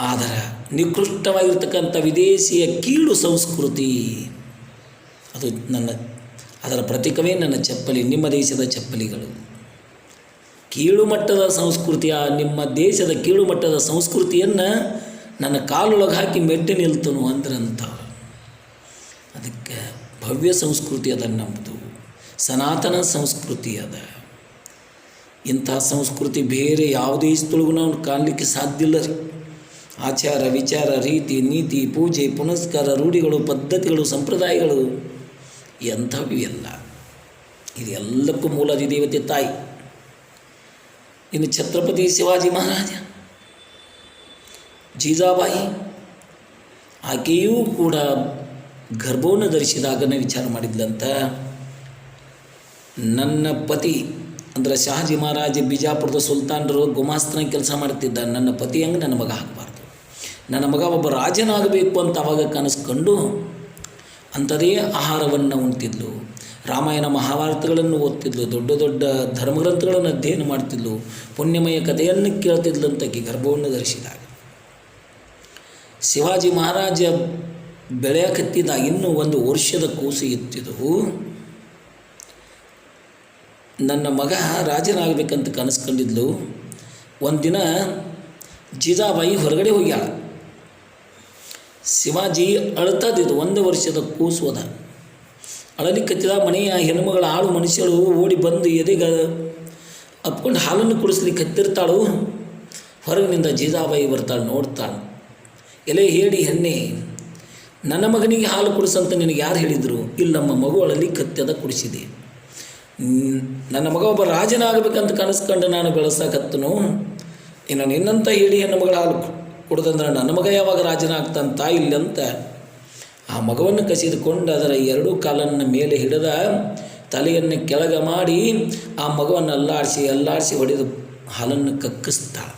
ಆದರೆ ನಿಕೃಷ್ಟವಾಗಿರ್ತಕ್ಕಂಥ ವಿದೇಶಿಯ ಕೀಳು ಸಂಸ್ಕೃತಿ, ಅದು ನನ್ನ ಅದರ ಪ್ರತೀಕವೇ ನನ್ನ ಚಪ್ಪಲಿ, ನಿಮ್ಮ ದೇಶದ ಚಪ್ಪಲಿಗಳು. ಕೀಳುಮಟ್ಟದ ಸಂಸ್ಕೃತಿಯ, ನಿಮ್ಮ ದೇಶದ ಕೀಳುಮಟ್ಟದ ಸಂಸ್ಕೃತಿಯನ್ನು ನನ್ನ ಕಾಲೊಳಗೆ ಹಾಕಿ ಮೆಟ್ಟಿ ನಿಲ್ತನು ಅಂದ್ರಂತ. ಅದಕ್ಕೆ ಭವ್ಯ ಸಂಸ್ಕೃತಿ ಅದ ನಮ್ಮದು ಸನಾತನ ಸಂಸ್ಕೃತಿ ಅದ. ಇಂಥ ಸಂಸ್ಕೃತಿ ಬೇರೆ ಯಾವ ದೇಶದೊಳಗೂ ನಾವು ಕಾಣಲಿಕ್ಕೆ ಸಾಧ್ಯ ಇಲ್ಲ ರೀ. ಆಚಾರ ವಿಚಾರ, ರೀತಿ, ನೀತಿ, ಪೂಜೆ, ಪುನಸ್ಕಾರ, ರೂಢಿಗಳು, ಪದ್ಧತಿಗಳು, ಸಂಪ್ರದಾಯಗಳು ಎಂಥವು ಎಲ್ಲ ಇದೆಲ್ಲಕ್ಕೂ ಮೂಲ ದೇವತೆ ತಾಯಿ. ಇನ್ನು ಛತ್ರಪತಿ ಶಿವಾಜಿ ಮಹಾರಾಜ, ಜೀಜಾಬಾಯಿ, ಆಕೆಯೂ ಕೂಡ ಗರ್ಭವನ್ನು ಧರಿಸಿದಾಗನೇ ವಿಚಾರ ಮಾಡಿದ್ಲಂತ ನನ್ನ ಪತಿ, ಅಂದರೆ ಶಹಾಜಿ ಮಹಾರಾಜ ಬಿಜಾಪುರದ ಸುಲ್ತಾನರು ಗುಮಾಸ್ತನ ಕೆಲಸ ಮಾಡ್ತಿದ್ದ ನನ್ನ ಪತಿ ಹಂಗೆ ನನ್ನ ಮಗ ಹಾಕಬಾರ್ದು. ನನ್ನ ಮಗ ಒಬ್ಬ ರಾಜನಾಗಬೇಕು ಅಂತ ಅವಾಗ ಕನಸ್ಕೊಂಡು ಅಂಥದೇ ಆಹಾರವನ್ನು ಉಣ್ತಿದ್ಲು. ರಾಮಾಯಣ ಮಹಾಭಾರತಗಳನ್ನು ಓದ್ತಿದ್ಲು, ದೊಡ್ಡ ದೊಡ್ಡ ಧರ್ಮಗ್ರಂಥಗಳನ್ನು ಅಧ್ಯಯನ ಮಾಡ್ತಿದ್ಲು, ಪುಣ್ಯಮಯ ಕಥೆಯನ್ನು ಕೇಳ್ತಿದ್ಲು ಅಂತ ಆಕೆ ಗರ್ಭವನ್ನು ಧರಿಸಿದಾಗ ಶಿವಾಜಿ ಮಹಾರಾಜ ಬೆಳೆಯಕತ್ತಿದ ಇನ್ನೂ ಒಂದು ವರ್ಷದ ಕೂಸು ಇತ್ತಿದ್ದು ನನ್ನ ಮಗ ರಾಜನಾಗಬೇಕಂತ ಕನಸ್ಕೊಂಡಿದ್ಲು. ಒಂದಿನ ಜೀಜಾಬಾಯಿ ಹೊರಗಡೆ ಹೋಗ್ಯಾಳ. ಶಿವಾಜಿ ಅಳ್ತದಿದ್ದು ಒಂದು ವರ್ಷದ ಕೂಸು ಅದ. ಅಳಲಿಕ್ಕತ್ತಿದ ಮನೆಯ ಹೆಣ್ಮಗಳ ಆಳು ಮನುಷ್ಯಳು ಓಡಿ ಬಂದು ಎದೆಗ ಅಪ್ಕೊಂಡು ಹಾಲನ್ನು ಕುಡಿಸ್ಲಿಕ್ಕೆ ಹತ್ತಿರ್ತಾಳು ಹೊರಗಿನಿಂದ ಜೀಜಾಬಾಯಿ ಬರ್ತಾಳೆ ನೋಡ್ತಾಳೆ. ಎಲೆ ಹೇಳಿ, ಹೆಣ್ಣೆ, ನನ್ನ ಮಗನಿಗೆ ಹಾಲು ಕುಡಿಸಂತ ನಿನಗೆ ಯಾರು ಹೇಳಿದರು? ಇಲ್ಲಿ ನಮ್ಮ ಮಗು ಅಳಲಿ ಕತ್ತದ ಕುಡಿಸಿದೆ. ನನ್ನ ಮಗ ಒಬ್ಬ ರಾಜನಾಗಬೇಕಂತ ಕನಸ್ಕೊಂಡು ನಾನು ಬೆಳೆಸಕತ್ತನು. ಇನ್ನು ನಿನ್ನಂತ ಹೇಳಿ ಹೆಣ್ಣು ಮಗಳ ಹಾಲು ಕುಡ್ದಂದ್ರೆ ನನ್ನ ಮಗ ಯಾವಾಗ ರಾಜನಾಗ್ತಾನೆ ತಾಯಿ ಇಲ್ಲಂತ ಆ ಮಗವನ್ನು ಕಸಿದುಕೊಂಡು ಅದರ ಎರಡೂ ಕಾಲನ್ನು ಮೇಲೆ ಹಿಡಿದ ತಲೆಯನ್ನು ಕೆಳಗೆ ಮಾಡಿ ಆ ಮಗವನ್ನು ಅಲ್ಲಾಡಿಸಿ ಅಲ್ಲಾಡಿಸಿ ಹೊಡೆದು ಹಾಲನ್ನು ಕಕ್ಕಿಸ್ತಾಳೆ.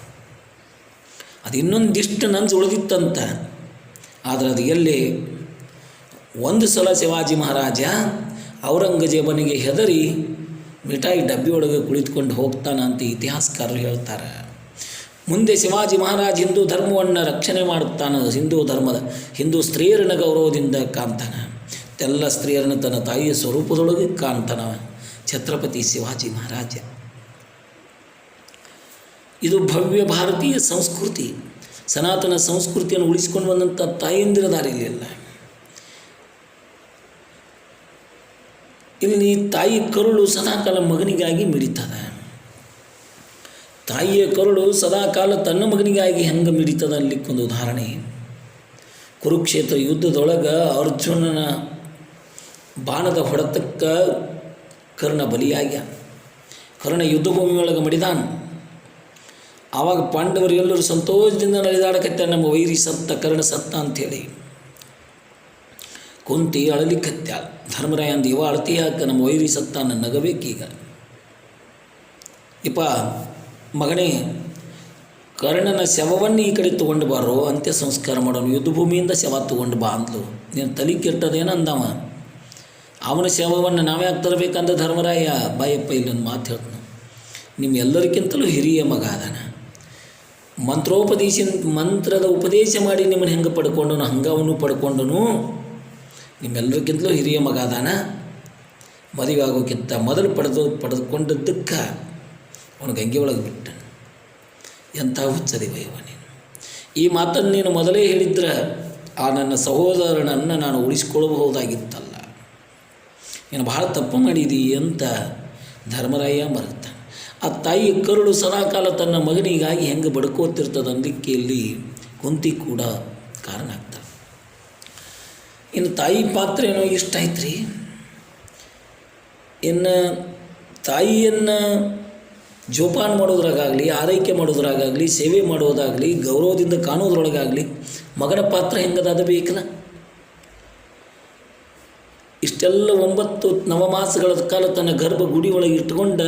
ಅದು ಇನ್ನೊಂದಿಷ್ಟು ನನ್ಸು ಉಳಿದಿತ್ತಂತ. ಆದರೆ ಅದು ಎಲ್ಲಿ? ಒಂದು ಸಲ ಶಿವಾಜಿ ಮಹಾರಾಜ ಔರಂಗಜೇಬನಿಗೆ ಹೆದರಿ ಮಿಠಾಯಿ ಡಬ್ಬಿ ಒಳಗೆ ಕುಳಿತುಕೊಂಡು ಹೋಗ್ತಾನೆ ಅಂತ ಇತಿಹಾಸಕಾರರು ಹೇಳ್ತಾರೆ. ಮುಂದೆ ಶಿವಾಜಿ ಮಹಾರಾಜ ಹಿಂದೂ ಧರ್ಮವನ್ನು ರಕ್ಷಣೆ ಮಾಡುತ್ತಾನ ಹಿಂದೂ ಧರ್ಮದ, ಹಿಂದೂ ಸ್ತ್ರೀಯರನ್ನು ಗೌರವದಿಂದ ಕಾಣ್ತಾನೆ. ಎಲ್ಲ ಸ್ತ್ರೀಯರನ್ನು ತನ್ನ ತಾಯಿಯ ಸ್ವರೂಪದೊಳಗೆ ಕಾಣ್ತಾನ ಛತ್ರಪತಿ ಶಿವಾಜಿ ಮಹಾರಾಜ. ಇದು ಭವ್ಯ ಭಾರತೀಯ ಸಂಸ್ಕೃತಿ. ಸನಾತನ ಸಂಸ್ಕೃತಿಯನ್ನು ಉಳಿಸಿಕೊಂಡು ಬಂದಂಥ ತಾಯಂದಿರ ದಾರಿಯಲ್ಲ ಇಲ್ಲಿ ತಾಯಿ ಕರುಳು ಸದಾಕಾಲ ಮಗನಿಗಾಗಿ ಮಿಡಿತದೆ. ತಾಯಿಯ ಕರುಳು ಸದಾಕಾಲ ತನ್ನ ಮಗನಿಗಾಗಿ ಹೆಂಗೆ ಮಿಡಿತದ ಅನ್ಲಿಕ್ಕೊಂದು ಉದಾಹರಣೆ. ಕುರುಕ್ಷೇತ್ರ ಯುದ್ಧದೊಳಗೆ ಅರ್ಜುನನ ಬಾಣದ ಹೊಡೆತಕ್ಕ ಕರ್ಣ ಬಲಿಯಾಗ್ಯ. ಕರ್ಣ ಯುದ್ಧಭೂಮಿಯೊಳಗೆ ಮಡಿದಾನ. ಆವಾಗ ಪಾಂಡವರು ಎಲ್ಲರೂ ಸಂತೋಷದಿಂದ ನಡೆದಾಡಕತ್ತೆ ನಮ್ಮ ವೈರಿ ಸತ್ತ, ಕರ್ಣ ಸತ್ತ ಅಂಥೇಳಿ ಕುಂತಿ ಅಳಲಿಕ್ಕತ್ಯ ಧರ್ಮರಾಯ ಅಂದ ಇವ ಅಳತಿ ಯಾಕೆ ನಮ್ಮ ವೈರಿ ಸತ್ತ ನಗಬೇಕೀಗ. ಇಪ್ಪ ಮಗನೇ, ಕರ್ಣನ ಶವವನ್ನು ಈ ಕಡೆ ತೊಗೊಂಡು ಬಾರೋ, ಅಂತ್ಯ ಸಂಸ್ಕಾರ ಮಾಡೋನು, ಯುದ್ಧಭೂಮಿಯಿಂದ ಶವ ತೊಗೊಂಡು ಬಾ ಅಂದ್ಲು. ನೀನು ತಲೆ ಕೆಟ್ಟದೇನು ಅಂದವ? ಅವನ ಶವವನ್ನು ನಾವ್ಯಾಕೆ ತರಬೇಕಂದ ಧರ್ಮರಾಯ? ಬಾಯಪ್ಪ ಇಲ್ಲೊಂದು ಮಾತು ಹೇಳ್ತಾನೆ. ನಿಮ್ಮೆಲ್ಲರಿಗಿಂತಲೂ ಹಿರಿಯ ಮಗ ಅದಾನ ಮಂತ್ರೋಪದೇಶ ಮಂತ್ರದ ಉಪದೇಶ ಮಾಡಿ ನಿಮ್ಮನ್ನು ಹೆಂಗೆ ಪಡ್ಕೊಂಡನು, ಹಂಗವನ್ನು ಅವನು ಪಡ್ಕೊಂಡನು, ನಿಮ್ಮೆಲ್ಲರಿಗಿಂತಲೂ ಹಿರಿಯ ಮಗ ಅದಾನ ಮದುವೆ ಆಗೋಕ್ಕಿಂತ ಮೊದಲು ಪಡೆದು, ಪಡೆದುಕೊಂಡದ್ದಕ್ಕೆ ಅವನು ಗಂಗೆ ಒಳಗೆ ಬಿಟ್ಟನು. ಎಂಥ ಹುಚ್ಚದಿವಯ್ಯವ ನೀನು. ಈ ಮಾತನ್ನು ನೀನು ಮೊದಲೇ ಹೇಳಿದ್ರೆ ಆ ನನ್ನ ಸಹೋದರನನ್ನು ನಾನು ಉಳಿಸ್ಕೊಳ್ಬಹುದಾಗಿತ್ತಲ್ಲ. ನೀನು ಬಹಳ ತಪ್ಪು ಮಾಡಿದಿ ಅಂತ ಧರ್ಮರಾಯ ಮರುತ್ತಾನೆ ಆ ತಾಯಿ ಕರುಳು ಸದಾಕಾಲ ತನ್ನ ಮಗನಿಗಾಗಿ ಹೆಂಗೆ ಬಡ್ಕೋತಿರ್ತದೆ ಅಂದಕ್ಕೆ ಇಲ್ಲಿ ಕುಂತಿ ಕೂಡ ಕಾರಣ ಆಗ್ತಾನೆ ಇನ್ನು ತಾಯಿ ಪಾತ್ರ ಏನೋ ಇಷ್ಟ ಆಯ್ತು ಇನ್ನು ತಾಯಿಯನ್ನು ಜೋಪಾನ ಮಾಡೋದ್ರಾಗಲಿ ಆರೈಕೆ ಮಾಡೋದ್ರಾಗಲಿ ಸೇವೆ ಮಾಡೋದಾಗಲಿ, ಗೌರವದಿಂದ ಕಾಣೋದ್ರೊಳಗಾಗಲಿ, ಮಗನ ಪಾತ್ರ ಹೆಂಗದ ಅದು ಬೇಕಲ್ಲ? ಇಷ್ಟೆಲ್ಲ ಒಂಬತ್ತು ನವಮಾಸಗಳ ಕಾಲ ತನ್ನ ಗರ್ಭ ಗುಡಿ ಒಳಗೆ ಇಟ್ಕೊಂಡ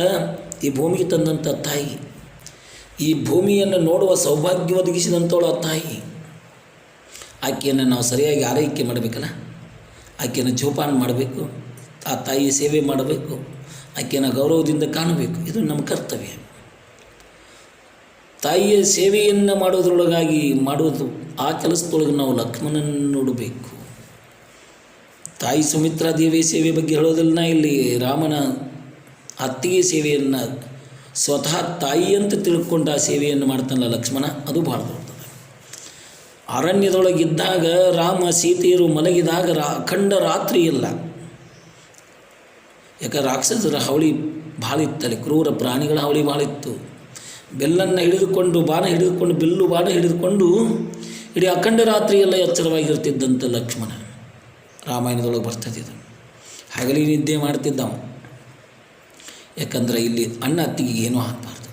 ಈ ಭೂಮಿಗೆ ತಂದಂಥ ತಾಯಿ. ಈ ಭೂಮಿಯನ್ನು ನೋಡುವ ಸೌಭಾಗ್ಯ ಒದಗಿಸಿದಂಥವಳು ಆ ತಾಯಿ. ಆಕೆಯನ್ನು ನಾವು ಸರಿಯಾಗಿ ಆರೈಕೆ ಮಾಡಬೇಕಲ್ಲ? ಆಕೆಯನ್ನು ಜೋಪಾನ ಮಾಡಬೇಕು, ಆ ತಾಯಿ ಸೇವೆ ಮಾಡಬೇಕು. ಆಕೆಯನ್ನು ಗೌರವದಿಂದ ಕಾಣಬೇಕು. ಇದು ನಮ್ಮ ಕರ್ತವ್ಯ. ತಾಯಿಯ ಸೇವೆಯನ್ನು ಮಾಡೋದ್ರೊಳಗಾಗಿ ಮಾಡೋದು ಆ ಕೆಲಸದೊಳಗೆ ನಾವು ಲಕ್ಷ್ಮಣನನ್ನು ನೋಡಬೇಕು. ತಾಯಿ ಸುಮಿತ್ರಾ ದೇವಿ ಸೇವೆ ಬಗ್ಗೆ ಹೇಳೋದಿಲ್ಲ ನಾ ಇಲ್ಲಿ ರಾಮನ ಅತ್ತಿಗೆ ಸೇವೆಯನ್ನು ಸ್ವತಃ ತಾಯಿ ಅಂತ ತಿಳ್ಕೊಂಡು ಆ ಸೇವೆಯನ್ನು ಮಾಡ್ತಾನಲ್ಲ ಲಕ್ಷ್ಮಣ, ಅದು ಭಾಳ ದೊಡ್ಡದು. ಅರಣ್ಯದೊಳಗಿದ್ದಾಗ ರಾಮ ಸೀತೆಯರು ಮಲಗಿದಾಗ ರಾ, ಅಖಂಡ ರಾತ್ರಿ ಇಲ್ಲ ಯಾಕೆ ರಾಕ್ಷಸರ ಹಾವಳಿ ಭಾಳ ಇತ್ತಲ್ಲಿ ಕ್ರೂರ ಪ್ರಾಣಿಗಳ ಹಾವಳಿ ಭಾಳ ಇತ್ತು ಬೆಲ್ಲನ್ನು ಹಿಡಿದುಕೊಂಡು ಬಾಣ ಹಿಡಿದುಕೊಂಡು, ಬಿಲ್ಲು ಬಾಣ ಹಿಡಿದುಕೊಂಡು ಇಡೀ ಅಖಂಡ ರಾತ್ರಿಯೆಲ್ಲ ಎಚ್ಚರವಾಗಿರ್ತಿದ್ದಂಥ ಲಕ್ಷ್ಮಣ ರಾಮಾಯಣದೊಳಗೆ ಬರ್ತದೆ. ಇದು ಹಗಲಿ ನಿದ್ದೆ ಮಾಡ್ತಿದ್ದವ ಯಾಕಂದ್ರೆ ಇಲ್ಲಿ ಅಣ್ಣ ಅತ್ತಿಗೆ ಏನೂ ಹಾಕಬಾರ್ದು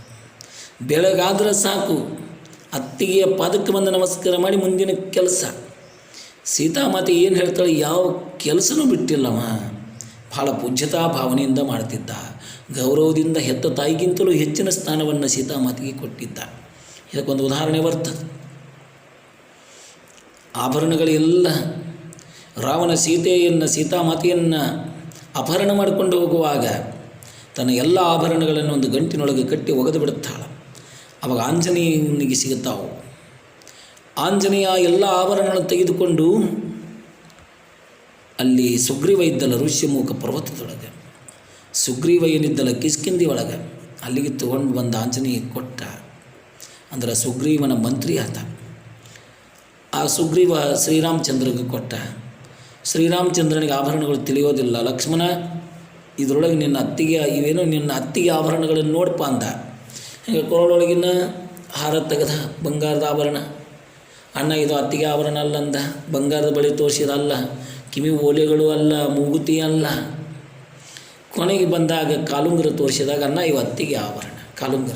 ಬೆಳಗಾದ್ರೆ ಸಾಕು. ಅತ್ತಿಗೆಯ ಪಾದಕ್ಕೆ ಬಂದು ನಮಸ್ಕಾರ ಮಾಡಿ ಮುಂದಿನ ಕೆಲಸ. ಸೀತಾಮಾತೆ ಏನು ಹೇಳ್ತಾಳೆ, ಯಾವ ಕೆಲಸನೂ ಬಿಟ್ಟಿಲ್ಲವ ಭಾಳ ಪೂಜ್ಯತಾ ಭಾವನೆಯಿಂದ ಮಾಡ್ತಿದ್ದ ಗೌರವದಿಂದ ಹೆತ್ತ ತಾಯಿಗಿಂತಲೂ ಹೆಚ್ಚಿನ ಸ್ಥಾನವನ್ನು ಸೀತಾಮಾತಿಗೆ ಕೊಟ್ಟಿದ್ದ. ಇದಕ್ಕೊಂದು ಉದಾಹರಣೆ ಬರ್ತದೆ ಆಭರಣಗಳೆಲ್ಲ ರಾವಣ ಸೀತೆಯನ್ನು, ಸೀತಾಮಾತೆಯನ್ನು ಅಪಹರಣ ಮಾಡಿಕೊಂಡು ಹೋಗುವಾಗ ತನ್ನ ಎಲ್ಲ ಆಭರಣಗಳನ್ನು ಒಂದು ಗಂಟಿನೊಳಗೆ ಕಟ್ಟಿ ಒಗೆದು ಬಿಡುತ್ತಾಳೆ. ಅವಾಗ ಆಂಜನೇಯನಿಗೆ ಸಿಗುತ್ತಾವು. ಆಂಜನೇಯ ಎಲ್ಲ ಆಭರಣಗಳನ್ನು ತೆಗೆದುಕೊಂಡು ಅಲ್ಲಿ ಸುಗ್ರೀವ ಇದ್ದಲ್ಲ ಋಷ್ಯಮುಖ ಪರ್ವತದೊಳಗೆ. ಸುಗ್ರೀವ ಏನಿದ್ದಲ್ಲ ಕಿಸ್ಕಿಂದಿ ಒಳಗೆ. ಅಲ್ಲಿಗೆ ತಗೊಂಡು ಬಂದ ಆಂಜನೇಯ ಕೊಟ್ಟ. ಅಂದ್ರೆ ಸುಗ್ರೀವನ ಮಂತ್ರಿ ಆತ ಆ ಸುಗ್ರೀವ ಶ್ರೀರಾಮಚಂದ್ರಗೆ ಕೊಟ್ಟ. ಶ್ರೀರಾಮಚಂದ್ರನಿಗೆ ಆಭರಣಗಳು ತಿಳಿಯೋದಿಲ್ಲ. ಲಕ್ಷ್ಮಣ, ಇದರೊಳಗೆ ನಿನ್ನ ಅತ್ತಿಗೆ, ಇವೇನೋ ನಿನ್ನ ಅತ್ತಿಗೆ ಆಭರಣಗಳನ್ನು ನೋಡಪ್ಪ ಅಂದ. ಹಿಂಗೆ ಕೊರಳೊಳಗಿನ ಹಾರ ತೆಗೆದ ಬಂಗಾರದ ಆಭರಣ. ಅಣ್ಣ, ಇದು ಅತ್ತಿಗೆ ಆಭರಣ ಅಲ್ಲ ಅಂದ. ಬಂಗಾರದ ಬಳಿ ತೋರಿಸಿದಲ್ಲ ಕಿವಿ ಓಲೆಗಳು ಅಲ್ಲ, ಮೂಗುತಿ ಅಲ್ಲ. ಕೊನೆಗೆ ಬಂದಾಗ ಕಾಲುಂಗುರ ತೋರಿಸಿದಾಗ ಅನ್ನ ಇವತ್ತಿಗೆ ಆಭರಣ, ಕಾಲುಂಗ್ರ.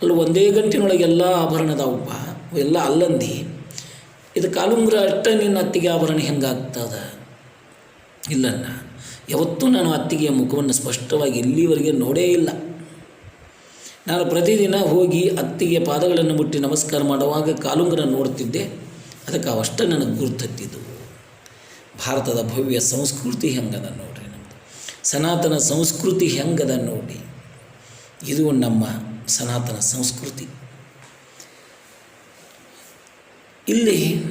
ಅಲ್ಲಿ ಒಂದೇ ಗಂಟಿನೊಳಗೆ ಎಲ್ಲ ಆಭರಣದವಪ್ಪ ಎಲ್ಲ ಅಲ್ಲಂದಿ. ಇದು ಕಾಲುಂಗ್ರ ಅಷ್ಟ ನಿನ್ನ ಅತ್ತಿಗೆ ಆಭರಣ ಹೆಂಗಾಗ್ತದ? ಇಲ್ಲನ್ನ ಯಾವತ್ತೂ ನಾನು ಅತ್ತಿಗೆಯ ಮುಖವನ್ನು ಸ್ಪಷ್ಟವಾಗಿ ಇಲ್ಲಿವರೆಗೆ ನೋಡೇ ಇಲ್ಲ. ನಾನು ಪ್ರತಿದಿನ ಹೋಗಿ ಅತ್ತಿಗೆ ಪಾದಗಳನ್ನು ಮುಟ್ಟಿ ನಮಸ್ಕಾರ ಮಾಡುವಾಗ ಕಾಲುಂಗ್ರ ನೋಡ್ತಿದ್ದೆ ಅದಕ್ಕೆ ಅವಷ್ಟ ನನಗೆ ಗುರುತತ್ತಿದ್ದು. ಭಾರತದ ಭವ್ಯ ಸಂಸ್ಕೃತಿ ಹೆಂಗದ ನೋಡ್ರಿ ನಮ್ಮದು ಸನಾತನ ಸಂಸ್ಕೃತಿ ಹೆಂಗದ ನೋಡಿ. ಇದು ನಮ್ಮ ಸನಾತನ ಸಂಸ್ಕೃತಿ. ಇಲ್ಲಿ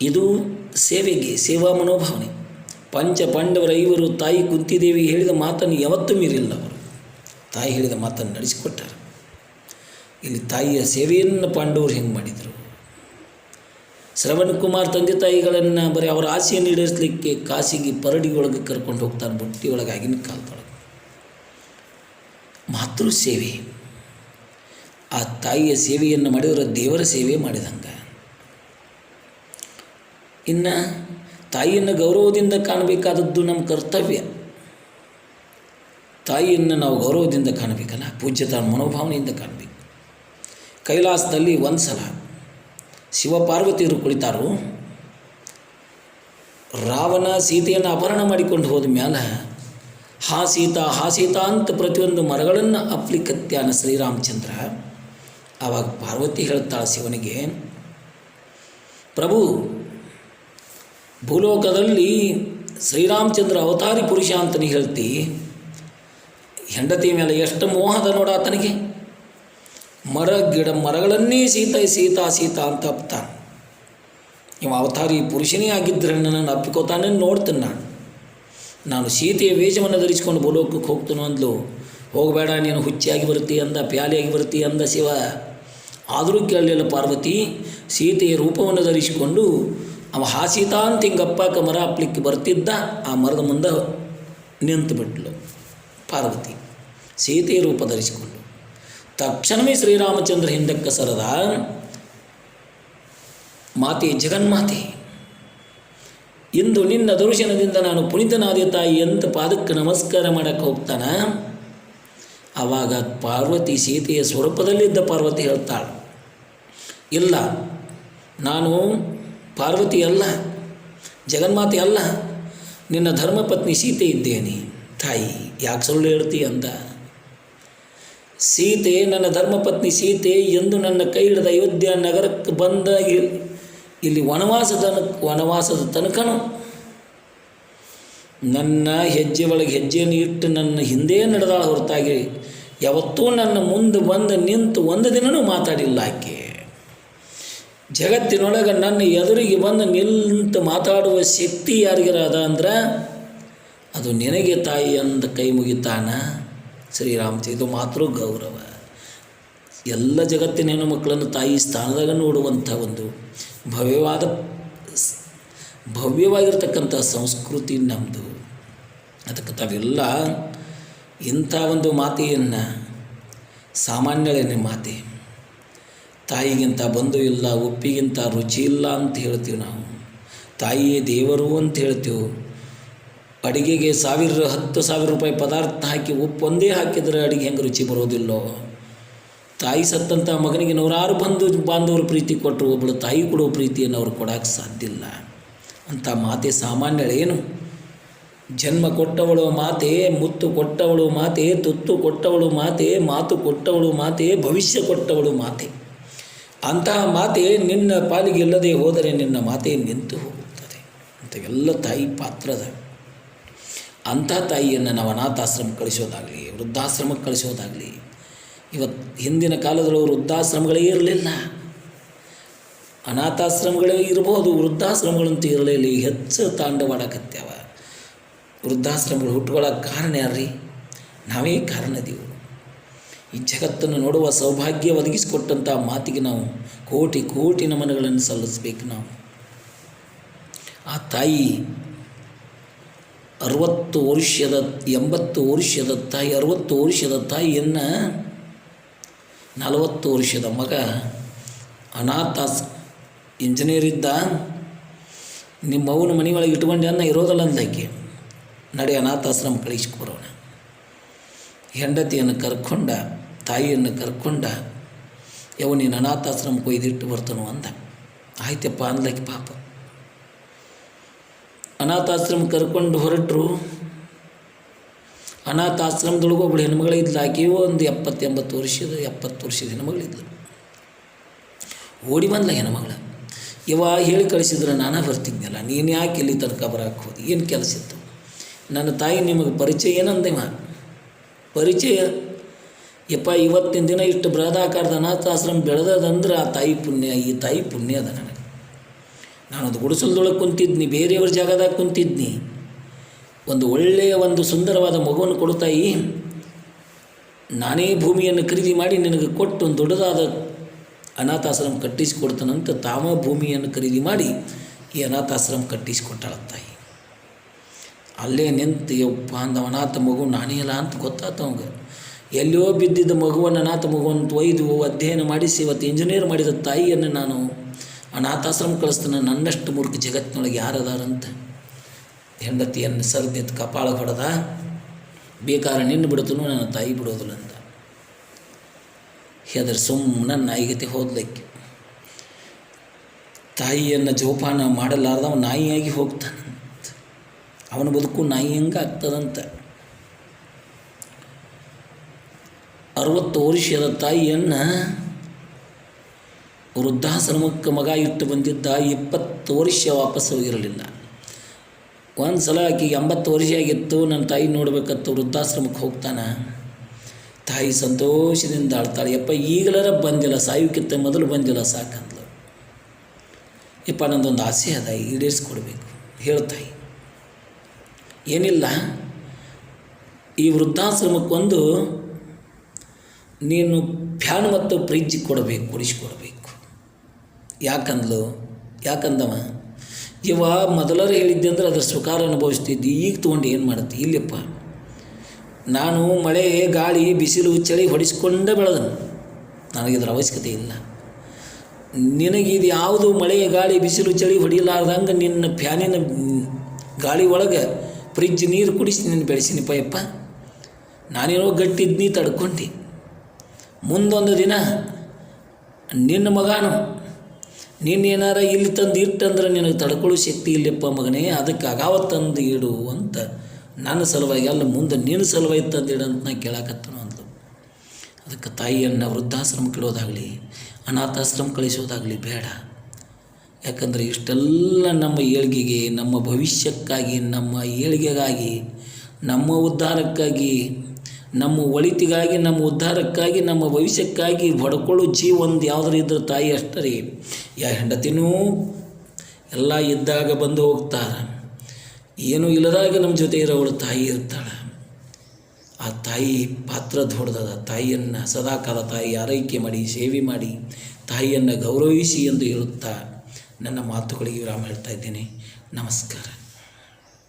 ಇದು ಸೇವೆಗೆ, ಸೇವಾ ಮನೋಭಾವನೆ. ಪಂಚ ಪಾಂಡವರ ಐವರು ತಾಯಿ ಕುಂತಿದೇವಿ ಹೇಳಿದ ಮಾತನ್ನು ಯಾವತ್ತೂ ಮೀರಿಲ್ಲ ಅವರು. ತಾಯಿ ಹೇಳಿದ ಮಾತನ್ನು ನಡೆಸಿಕೊಟ್ಟಾರೆ. ಇಲ್ಲಿ ತಾಯಿಯ ಸೇವೆಯನ್ನು ಪಾಂಡವರು ಹೆಂಗೆ ಮಾಡಿದರು? ಶ್ರವಣ್ ಕುಮಾರ್ ತಂದೆ ತಾಯಿಗಳನ್ನು ಬರೀ ಅವರ ಆಸೆಯನ್ನು ಈಡೇರಿಸಲಿಕ್ಕೆ ಕಾಸಿಗೆ ಪರಡಿಯೊಳಗೆ ಕರ್ಕೊಂಡು ಹೋಗ್ತಾರೆ ಬುಟ್ಟಿಯೊಳಗೆ ಆಗಿನ ಕಾಲದೊಳಗೆ. ಮಾತೃ ಸೇವೆ. ಆ ತಾಯಿಯ ಸೇವೆಯನ್ನು ಮಾಡಿದರೆ ದೇವರ ಸೇವೆ ಮಾಡಿದಂಗೆ. ಇನ್ನು ತಾಯಿಯನ್ನು ಗೌರವದಿಂದ ಕಾಣಬೇಕಾದದ್ದು ನಮ್ಮ ಕರ್ತವ್ಯ. ತಾಯಿಯನ್ನು ನಾವು ಗೌರವದಿಂದ ಕಾಣಬೇಕಲ್ಲ ಪೂಜ್ಯತ ಮನೋಭಾವನೆಯಿಂದ ಕಾಣಬೇಕು. ಕೈಲಾಸದಲ್ಲಿ ಒಂದು ಸಲ ಶಿವಪಾರ್ವತಿಯರು ಕುಳಿತಾರು. ರಾವಣ ಸೀತೆಯನ್ನು ಅಪಹರಣ ಮಾಡಿಕೊಂಡು ಹೋದ ಮ್ಯಾಲ, ಹಾ ಸೀತಾ ಹಾ ಸೀತಾ ಅಂತ ಪ್ರತಿಯೊಂದು ಮರಗಳನ್ನು ಅಪ್ಲಿಕತ್ಯಾನ ಶ್ರೀರಾಮಚಂದ್ರ. ಆವಾಗ ಪಾರ್ವತಿ ಹೇಳ್ತಾಳೆ ಶಿವನಿಗೆ, ಪ್ರಭು, ಭೂಲೋಕದಲ್ಲಿ ಶ್ರೀರಾಮಚಂದ್ರ ಅವತಾರಿ ಪುರುಷ ಅಂತ ನೀ ಹೇಳ್ತಿ. ಹೆಂಡತಿ ಮೇಲೆ ಎಷ್ಟು ಮೋಹದ ನೋಡ ಆತನಿಗೆ. ಮರ, ಗಿಡ, ಮರಗಳನ್ನೇ ಸೀತ, ಸೀತಾ ಸೀತಾ ಅಂತ ಅಪ್ತಾನೆ. ಇವ ಅವತಾರಿ ಪುರುಷನೇ ಆಗಿದ್ದರೆ ನನ್ನನ್ನು ಅಪ್ಪಿಕೋತಾನೆ ನೋಡ್ತೀನಿ ನಾನು. ನಾನು ಸೀತೆಯ ವೇಷವನ್ನು ಧರಿಸಿಕೊಂಡು ಭೂಲೋಕಕ್ಕೆ ಹೋಗ್ತಾನೋ ಅಂದ್ಲು. ಹೋಗಬೇಡ, ನೀನು ಹುಚ್ಚಿಯಾಗಿ ಬರ್ತೀಯ ಅಂದ, ಪ್ಯಾಲಿಯಾಗಿ ಬರ್ತೀಯ ಅಂದ ಶಿವ. ಆದರೂ ಕೇಳಲಿಲ್ಲ ಪಾರ್ವತಿ, ಸೀತೆಯ ರೂಪವನ್ನು ಧರಿಸಿಕೊಂಡು ಅವ ಹಾಸೀತಾ ಅಂತ ಹಿಂಗಪ್ಪಾಕ ಮರ ಅಪ್ಲಿಕ್ಕೆ ಬರ್ತಿದ್ದ, ಆ ಮರದ ಮುಂದೆ ನಿಂತು ಬಿಟ್ಲು ಪಾರ್ವತಿ. ಸೀತೆಯ ರೂಪ ಧರಿಸಿಕೊಂಡು. ತಕ್ಷಣವೇ ಶ್ರೀರಾಮಚಂದ್ರ ಹಿಂದಕ್ಕೆ ಸರದ ಮಾತೆ, ಜಗನ್ಮಾತೆ, ಇಂದು ನಿನ್ನ ದರ್ಶನದಿಂದ ನಾನು ಪುನೀತನಾದೆ ತಾಯಿ ಅಂತ ಪಾದಕ್ಕೆ ನಮಸ್ಕಾರ ಮಾಡಕ್ಕೆ ಹೋಗ್ತಾನೆ. ಆವಾಗ ಪಾರ್ವತಿ ಸೀತೆಯ ಸ್ವರೂಪದಲ್ಲಿದ್ದ ಪಾರ್ವತಿ ಹೇಳ್ತಾಳೆ, ಇಲ್ಲ, ನಾನು ಪಾರ್ವತಿ ಅಲ್ಲ, ಜಗನ್ಮಾತೆ ಅಲ್ಲ, ನಿನ್ನ ಧರ್ಮಪತ್ನಿ ಸೀತೆ ಇದ್ದೇನೆ. ತಾಯಿ, ಯಾಕೆ ಸುಳ್ಳು ಹೇಳ್ತಿ ಅಂದ ಸೀತೆ ನನ್ನ ಧರ್ಮಪತ್ನಿ ಸೀತೆ ಎಂದು ನನ್ನ ಕೈ ಹಿಡಿದ ಅಯೋಧ್ಯ ನಗರಕ್ಕೆ ಬಂದ ಇಲ್- ಇಲ್ಲಿ ವನವಾಸದ ವನವಾಸದ ತನಕನು. ನನ್ನ ಹೆಜ್ಜೆ ಒಳಗೆ ಹೆಜ್ಜೆಯನ್ನು ಇಟ್ಟು ನನ್ನ ಹಿಂದೆ ನಡೆದಾಳ ಹೊರತಾಗಿ ಯಾವತ್ತೂ ನನ್ನ ಮುಂದೆ ಬಂದು ನಿಂತು ಒಂದು ದಿನವೂ ಮಾತಾಡಿಲ್ಲ ಆಕೆ. ಜಗತ್ತಿನೊಳಗೆ ನನ್ನ ಎದುರಿಗೆ ಬಂದು ನಿಂತು ಮಾತಾಡುವ ಶಕ್ತಿ ಯಾರಿಗಿರದ ಅದ ಅಂದ್ರೆ, ಅದು ನಿನಗೆ ತಾಯಿ ಅಂದ ಕೈ ಮುಗಿತಾನ? ಶ್ರೀರಾಮಚ ಇದು ಮಾತ್ರ ಗೌರವ. ಎಲ್ಲ ಜಗತ್ತಿನ ಹೆಣ್ಣು ಮಕ್ಕಳನ್ನು ತಾಯಿ ಸ್ಥಾನದಾಗ ನೋಡುವಂಥ ಒಂದು ಭವ್ಯವಾದ ಭವ್ಯವಾಗಿರ್ತಕ್ಕಂಥ ಸಂಸ್ಕೃತಿ ನಮ್ಮದು ಅದಕ್ಕೆ ತಾವೆಲ್ಲ ಇಂಥ ಒಂದು ಮಾತೆಯನ್ನು ಸಾಮಾನ್ಯಳೇನೆ ಮಾತೆ. ತಾಯಿಗಿಂತ ಬಂಧು ಇಲ್ಲ ಉಪ್ಪಿಗಿಂತ ರುಚಿ ಇಲ್ಲ ಅಂತ ಹೇಳ್ತೀವಿ ನಾವು. ತಾಯಿಯೇ ದೇವರು ಅಂತ ಹೇಳ್ತೀವಿ. ಅಡಿಗೆಗೆ ಸಾವಿರ, ಹತ್ತು ಸಾವಿರ ರೂಪಾಯಿ ಪದಾರ್ಥ ಹಾಕಿ ಉಪ್ಪು ಒಂದೇ ಹಾಕಿದರೆ ಅಡಿಗೆ ಹೆಂಗೆ ರುಚಿ ಬರೋದಿಲ್ಲೋ? ತಾಯಿ ಸತ್ತಂಥ ಮಗನಿಗೆ ನೂರಾರು ಬಂಧು ಬಾಂಧವರು ಪ್ರೀತಿ ಕೊಟ್ಟರು ಒಬ್ಬಳು ತಾಯಿ ಕೊಡೋ ಪ್ರೀತಿಯನ್ನು ಅವ್ರು ಕೊಡೋಕ್ಕೆ ಸಾಧ್ಯ ಇಲ್ಲ. ಅಂಥ ಮಾತೆ ಸಾಮಾನ್ಯಳೇನು ಜನ್ಮ ಕೊಟ್ಟವಳು ಮಾತೆ, ಮುತ್ತು ಕೊಟ್ಟವಳು ಮಾತೆ, ತುತ್ತು ಕೊಟ್ಟವಳು ಮಾತೆ, ಮಾತು ಕೊಟ್ಟವಳು ಮಾತೆ, ಭವಿಷ್ಯ ಕೊಟ್ಟವಳು ಮಾತೆ. ಅಂತಹ ಮಾತೆ ನಿನ್ನ ಪಾಲಿಗೆ ಇಲ್ಲದೆ ಹೋದರೆ ನಿನ್ನ ಮಾತೆ ನಿಂತು ಹೋಗುತ್ತದೆ. ಅಂತ ಎಲ್ಲ ತಾಯಿ ಪಾತ್ರದ ಅಂಥ ತಾಯಿಯನ್ನು ನಾವು ಅನಾಥಾಶ್ರಮಕ್ಕೆ ಕಳಿಸೋದಾಗಲಿ, ವೃದ್ಧಾಶ್ರಮಕ್ಕೆ ಕಳಿಸೋದಾಗಲಿ ಇವತ್ತು ಹಿಂದಿನ ಕಾಲದೊಳಗೆ ವೃದ್ಧಾಶ್ರಮಗಳೇ ಇರಲಿಲ್ಲ. ಅನಾಥಾಶ್ರಮಗಳೇ ಇರ್ಬೋದು, ವೃದ್ಧಾಶ್ರಮಗಳಂತೂ ಇರಲಿಲ್ಲ ಹೆಚ್ಚು ತಾಂಡವಾಡಕತ್ಯಾವ ವೃದ್ಧಾಶ್ರಮಗಳು ಹುಟ್ಕೊಳ್ಳೋಕೆ ಕಾರಣ ಯಾರ್ರಿ? ನಾವೇ ಕಾರಣ ಇದೀವು ಈ ಜಗತ್ತನ್ನು ನೋಡುವ ಸೌಭಾಗ್ಯ ಒದಗಿಸಿಕೊಟ್ಟಂಥ ಮಾತಿಗೆ ನಾವು ಕೋಟಿ ಕೋಟಿ ನಮನಗಳನ್ನು ಸಲ್ಲಿಸಬೇಕು ನಾವು. ಆ ತಾಯಿ ಅರವತ್ತು ವರ್ಷದ, ಎಂಬತ್ತು ವರ್ಷದ ತಾಯಿ, ಅರವತ್ತು ವರ್ಷದ ತಾಯಿಯನ್ನು ನಲವತ್ತು ವರ್ಷದ ಮಗ ಅನಾಥಾಸ್ ಇಂಜಿನಿಯರ್ ಇದ್ದ. ನಿಮ್ಮ ಅವನ ಒಳಗೆ ಇಟ್ಕೊಂಡು ಅನ್ನ ಇರೋದಲ್ಲ ಅಂದಾಕೆ ನಡೆ ಅನಾಥಾಶ್ರಮ ಕಳಿಸ್ಕೊರೋಣ ಹೆಂಡತಿಯನ್ನು ಕರ್ಕೊಂಡ, ತಾಯಿಯನ್ನು ಕರ್ಕೊಂಡ ಯಾವ ನೀನು ಅನಾಥಾಶ್ರಮಕ್ಕೆ ಒಯ್ದಿಟ್ಟು ಬರ್ತಾನೋ ಅಂದ. ಆಯ್ತಪ್ಪ ಅಂದಕ್ಕೆ ಪಾಪ. ಅನಾಥಾಶ್ರಮ ಕರ್ಕೊಂಡು ಹೊರಟರು. ಅನಾಥಾಶ್ರಮದೊಳಗೆ ಒಬ್ಬಳು ಹೆಣ್ಮಗಳಿದ್ಲು ಆಕೆಯೂ ಒಂದು ಎಪ್ಪತ್ತು ಎಂಬತ್ತು ವರ್ಷದ, ಎಪ್ಪತ್ತು ವರ್ಷದ ಹೆಣ್ಮಗಳಿದ್ಲು. ಓಡಿ ಬಂದ್ಲ ಹೆಣ್ಮಗಳ. ಇವ ಹೇಳಿ ಕಳಿಸಿದ್ರೆ ನಾನು ಬರ್ತಿದ್ನಲ್ಲ, ನೀನು ಯಾಕೆ ಇಲ್ಲಿ ತನಕ ಬರಕ್ಕೆ ಹೋದಿ? ಏನು ಕೆಲಸ ಇತ್ತು? ನನ್ನ ತಾಯಿ ನಿಮಗೆ ಪರಿಚಯ ಏನಂದೇವ ಪರಿಚಯ? ಯಪ್ಪ, ಇವತ್ತಿನ ದಿನ ಇಷ್ಟು ಬೃಹದಾಕಾರದ ಅನಾಥಾಶ್ರಮ ಬೆಳೆದದಂದ್ರೆ ಆ ತಾಯಿ ಪುಣ್ಯ, ಈ ತಾಯಿ ಪುಣ್ಯ ಅದ ನನಗೆ. ನಾನು ಅದು ಗುಡಿಸಲ್ದೊಳಗೆ ಕುಂತಿದ್ನಿ, ಬೇರೆಯವ್ರ ಜಾಗದಾಗ ಕುಂತಿದ್ನಿ. ಒಂದು ಒಳ್ಳೆಯ ಒಂದು ಸುಂದರವಾದ ಮಗುವನ್ನು ಕೊಡ್ತಾಯಿ ನಾನೇ ಭೂಮಿಯನ್ನು ಖರೀದಿ ಮಾಡಿ ನಿನಗೆ ಕೊಟ್ಟು ಒಂದು ದೊಡ್ಡದಾದ ಅನಾಥಾಶ್ರಮ ಕಟ್ಟಿಸಿಕೊಡ್ತಾನಂತ ತಾಮ ಭೂಮಿಯನ್ನು ಖರೀದಿ ಮಾಡಿ ಈ ಅನಾಥಾಶ್ರಮ ಕಟ್ಟಿಸಿಕೊಟ್ಟಾಳ ತಾಯಿ. ಅಲ್ಲೇ ನಿಂತು, ಯಪ್ಪ ಅಂದ ಅನಾಥ ಮಗು ನಾನೇ ಅಲ್ಲ ಅಂತ ಗೊತ್ತಾತ ಅವಂಗೆ. ಎಲ್ಲಿಯೋ ಬಿದ್ದಿದ್ದ ಮಗುವನ್ನು, ಅನಾಥ ಮಗುವನ್ನು ಒಯ್ದು ಅಧ್ಯಯನ ಮಾಡಿಸಿ ಇವತ್ತು ಇಂಜಿನಿಯರ್ ಮಾಡಿದ ತಾಯಿಯನ್ನು ನಾನು ಅನಾಥಾಶ್ರಮ ಕಳಿಸ್ತಾನೆ, ನನ್ನಷ್ಟು ಮೂರ್ಖ ಜಗತ್ತಿನೊಳಗೆ ಯಾರದಾರಂತ? ಹೆಂಡತಿಯನ್ನು ಸರ್ದಿತ್ ಕಪಾಳ ಹೊಡೆದ ಬೇಕಾದ್ರೆ ನಿನ್ನ ಬಿಡ್ತನು ನನ್ನ ತಾಯಿ ಬಿಡೋದಿಲ್ಲ ಅಂತ ಹೆದರ್ ಸುಮ್ಮನೆ ನಾಯಿಗತಿ ಹೋದ್ಲಕ್ಕೆ. ತಾಯಿಯನ್ನು ಜೋಪಾನ ಮಾಡಲಾರ್ದವ ನಾಯಿಯಾಗಿ ಹೋಗ್ತಾನಂತ. ಅವನ ಬದುಕು ನಾಯಿ ಹೆಂಗೆ ಆಗ್ತದಂತ. ಅರವತ್ತು ವರ್ಷದ ತಾಯಿಯನ್ನು ವೃದ್ಧಾಶ್ರಮಕ್ಕೆ ಮಗ ಇಟ್ಟು ಬಂದಿದ್ದ ಇಪ್ಪತ್ತು ವರ್ಷ ವಾಪಸ್ ಹೋಗಿರಲಿಲ್ಲ ಒಂದು ಸಲ ಆಕೆಗೆ ಎಂಬತ್ತು ವರ್ಷ ಆಗಿತ್ತು, ನನ್ನ ತಾಯಿ ನೋಡ್ಬೇಕತ್ತು ವೃದ್ಧಾಶ್ರಮಕ್ಕೆ ಹೋಗ್ತಾನೆ. ತಾಯಿ ಸಂತೋಷದಿಂದ ಆಳ್ತಾಳೆ ಯಪ್ಪ, ಈಗಲರ ಬಂದಿಲ್ಲ, ಸಾಯುಕ್ಕಿಂತ ಮೊದಲು ಬಂದಿಲ್ಲ ಸಾಕಂದ್ಲು. ಯಪ್ಪ, ನಂದೊಂದು ಆಸೆ ಅದ, ಈಡೇರಿಸ್ಕೊಡ್ಬೇಕು ಹೇಳ್ತಾಯಿ ಏನಿಲ್ಲ, ಈ ವೃದ್ಧಾಶ್ರಮಕ್ಕೊಂದು ನೀನು ಫ್ಯಾನ್ ಮತ್ತು ಫ್ರಿಜ್ ಕೊಡಬೇಕು, ಕೊಡಿಸ್ಕೊಡ್ಬೇಕು. ಯಾಕಂದ್ಲು? ಯಾಕಂದವ? ಇವ ಮೊದಲರು ಹೇಳಿದ್ದೆ ಅಂದ್ರೆ ಅದರ ಸುಖಾರ ಅನುಭವಿಸ್ತಿದ್ದಿ, ಈಗ ತೊಗೊಂಡು ಏನು ಮಾಡುತ್ತೆ? ಇಲ್ಲಪ್ಪ ನಾನು ಮಳೆ, ಗಾಳಿ, ಬಿಸಿಲು, ಚಳಿ ಹೊಡಿಸ್ಕೊಂಡೇ ಬೆಳೆದನು. ನನಗಿದ್ರ ಅವಶ್ಯಕತೆ ಇಲ್ಲ. ನಿನಗೆ ಇದು ಯಾವುದು? ಮಳೆ, ಗಾಳಿ, ಬಿಸಿಲು, ಚಳಿ ಹೊಡಿಲಾರ್ದಂಗೆ ನಿನ್ನ ಫ್ಯಾನಿನ ಗಾಳಿ ಒಳಗೆ ಫ್ರಿಜ್ ನೀರು ಕುಡಿಸಿ ನಿನ್ನ ಬೆಳೆಸಿನಿಪ್ಪ ಯಪ್ಪ. ನಾನೇನೋ ಗಟ್ಟಿದ್ನಿ ತಡ್ಕೊಂಡು. ಮುಂದೊಂದು ದಿನ ನಿನ್ನ ಮಗಾನು ನೀನೇನಾರ ಇಲ್ಲಿ ತಂದು ಇಟ್ಟಂದ್ರೆ ನಿನಗೆ ತಡ್ಕೊಳ್ಳೋ ಶಕ್ತಿ ಇಲ್ಲಪ್ಪ ಮಗನೇ. ಅದಕ್ಕೆ ಅಗಾವ ತಂದು ಇಡು ಅಂತ ನನ್ನ ಸಲುವಾಗಿ ಅಲ್ಲ, ಮುಂದೆ ನಿನ್ನ ಸಲುವಾಗಿ ತಂದು ಇಡು ಅಂತ ನಾ ಕೇಳಾಕತ್ತನು ಅಂದ್ಲು. ಅದಕ್ಕೆ ತಾಯಿಯನ್ನು ವೃದ್ಧಾಶ್ರಮಕ್ಕೆ ಇಡೋದಾಗಲಿ ಅನಾಥಾಶ್ರಮ ಕಳಿಸೋದಾಗಲಿ ಬೇಡ. ಯಾಕಂದರೆ ಇಷ್ಟೆಲ್ಲ ನಮ್ಮ ಏಳ್ಗೆಗೆ, ನಮ್ಮ ಭವಿಷ್ಯಕ್ಕಾಗಿ, ನಮ್ಮ ಏಳಿಗೆಗಾಗಿ, ನಮ್ಮ ಉದ್ಧಾರಕ್ಕಾಗಿ ನಮ್ಮ ಒಳಿತಿಗಾಗಿ, ನಮ್ಮ ಉದ್ಧಾರಕ್ಕಾಗಿ, ನಮ್ಮ ಭವಿಷ್ಯಕ್ಕಾಗಿ ಹೊಡ್ಕೊಳ್ಳೋ ಜೀವ ಒಂದು ಯಾವುದ್ರ ಇದ್ರೆ ತಾಯಿ ಅಷ್ಟೇ ಯಾ ಹೆಂಡತಿನೂ ಎಲ್ಲ ಇದ್ದಾಗ ಬಂದು ಹೋಗ್ತಾರೆ. ಏನೂ ಇಲ್ಲದಾಗ ನಮ್ಮ ಜೊತೆ ಇರೋವಳು ತಾಯಿ ಇರ್ತಾಳೆ. ಆ ತಾಯಿ ಪಾತ್ರ ದೊಡ್ಡದ ತಾಯಿಯನ್ನು ಸದಾಕಾಲ ತಾಯಿ ಆರೈಕೆ ಮಾಡಿ, ಸೇವೆ ಮಾಡಿ, ತಾಯಿಯನ್ನು ಗೌರವಿಸಿ ಎಂದು ಹೇಳುತ್ತಾ ನನ್ನ ಮಾತುಗಳಿಗೆ ವಿರಾಮ ಹೇಳ್ತಾ ಇದ್ದೇನೆ. ನಮಸ್ಕಾರ.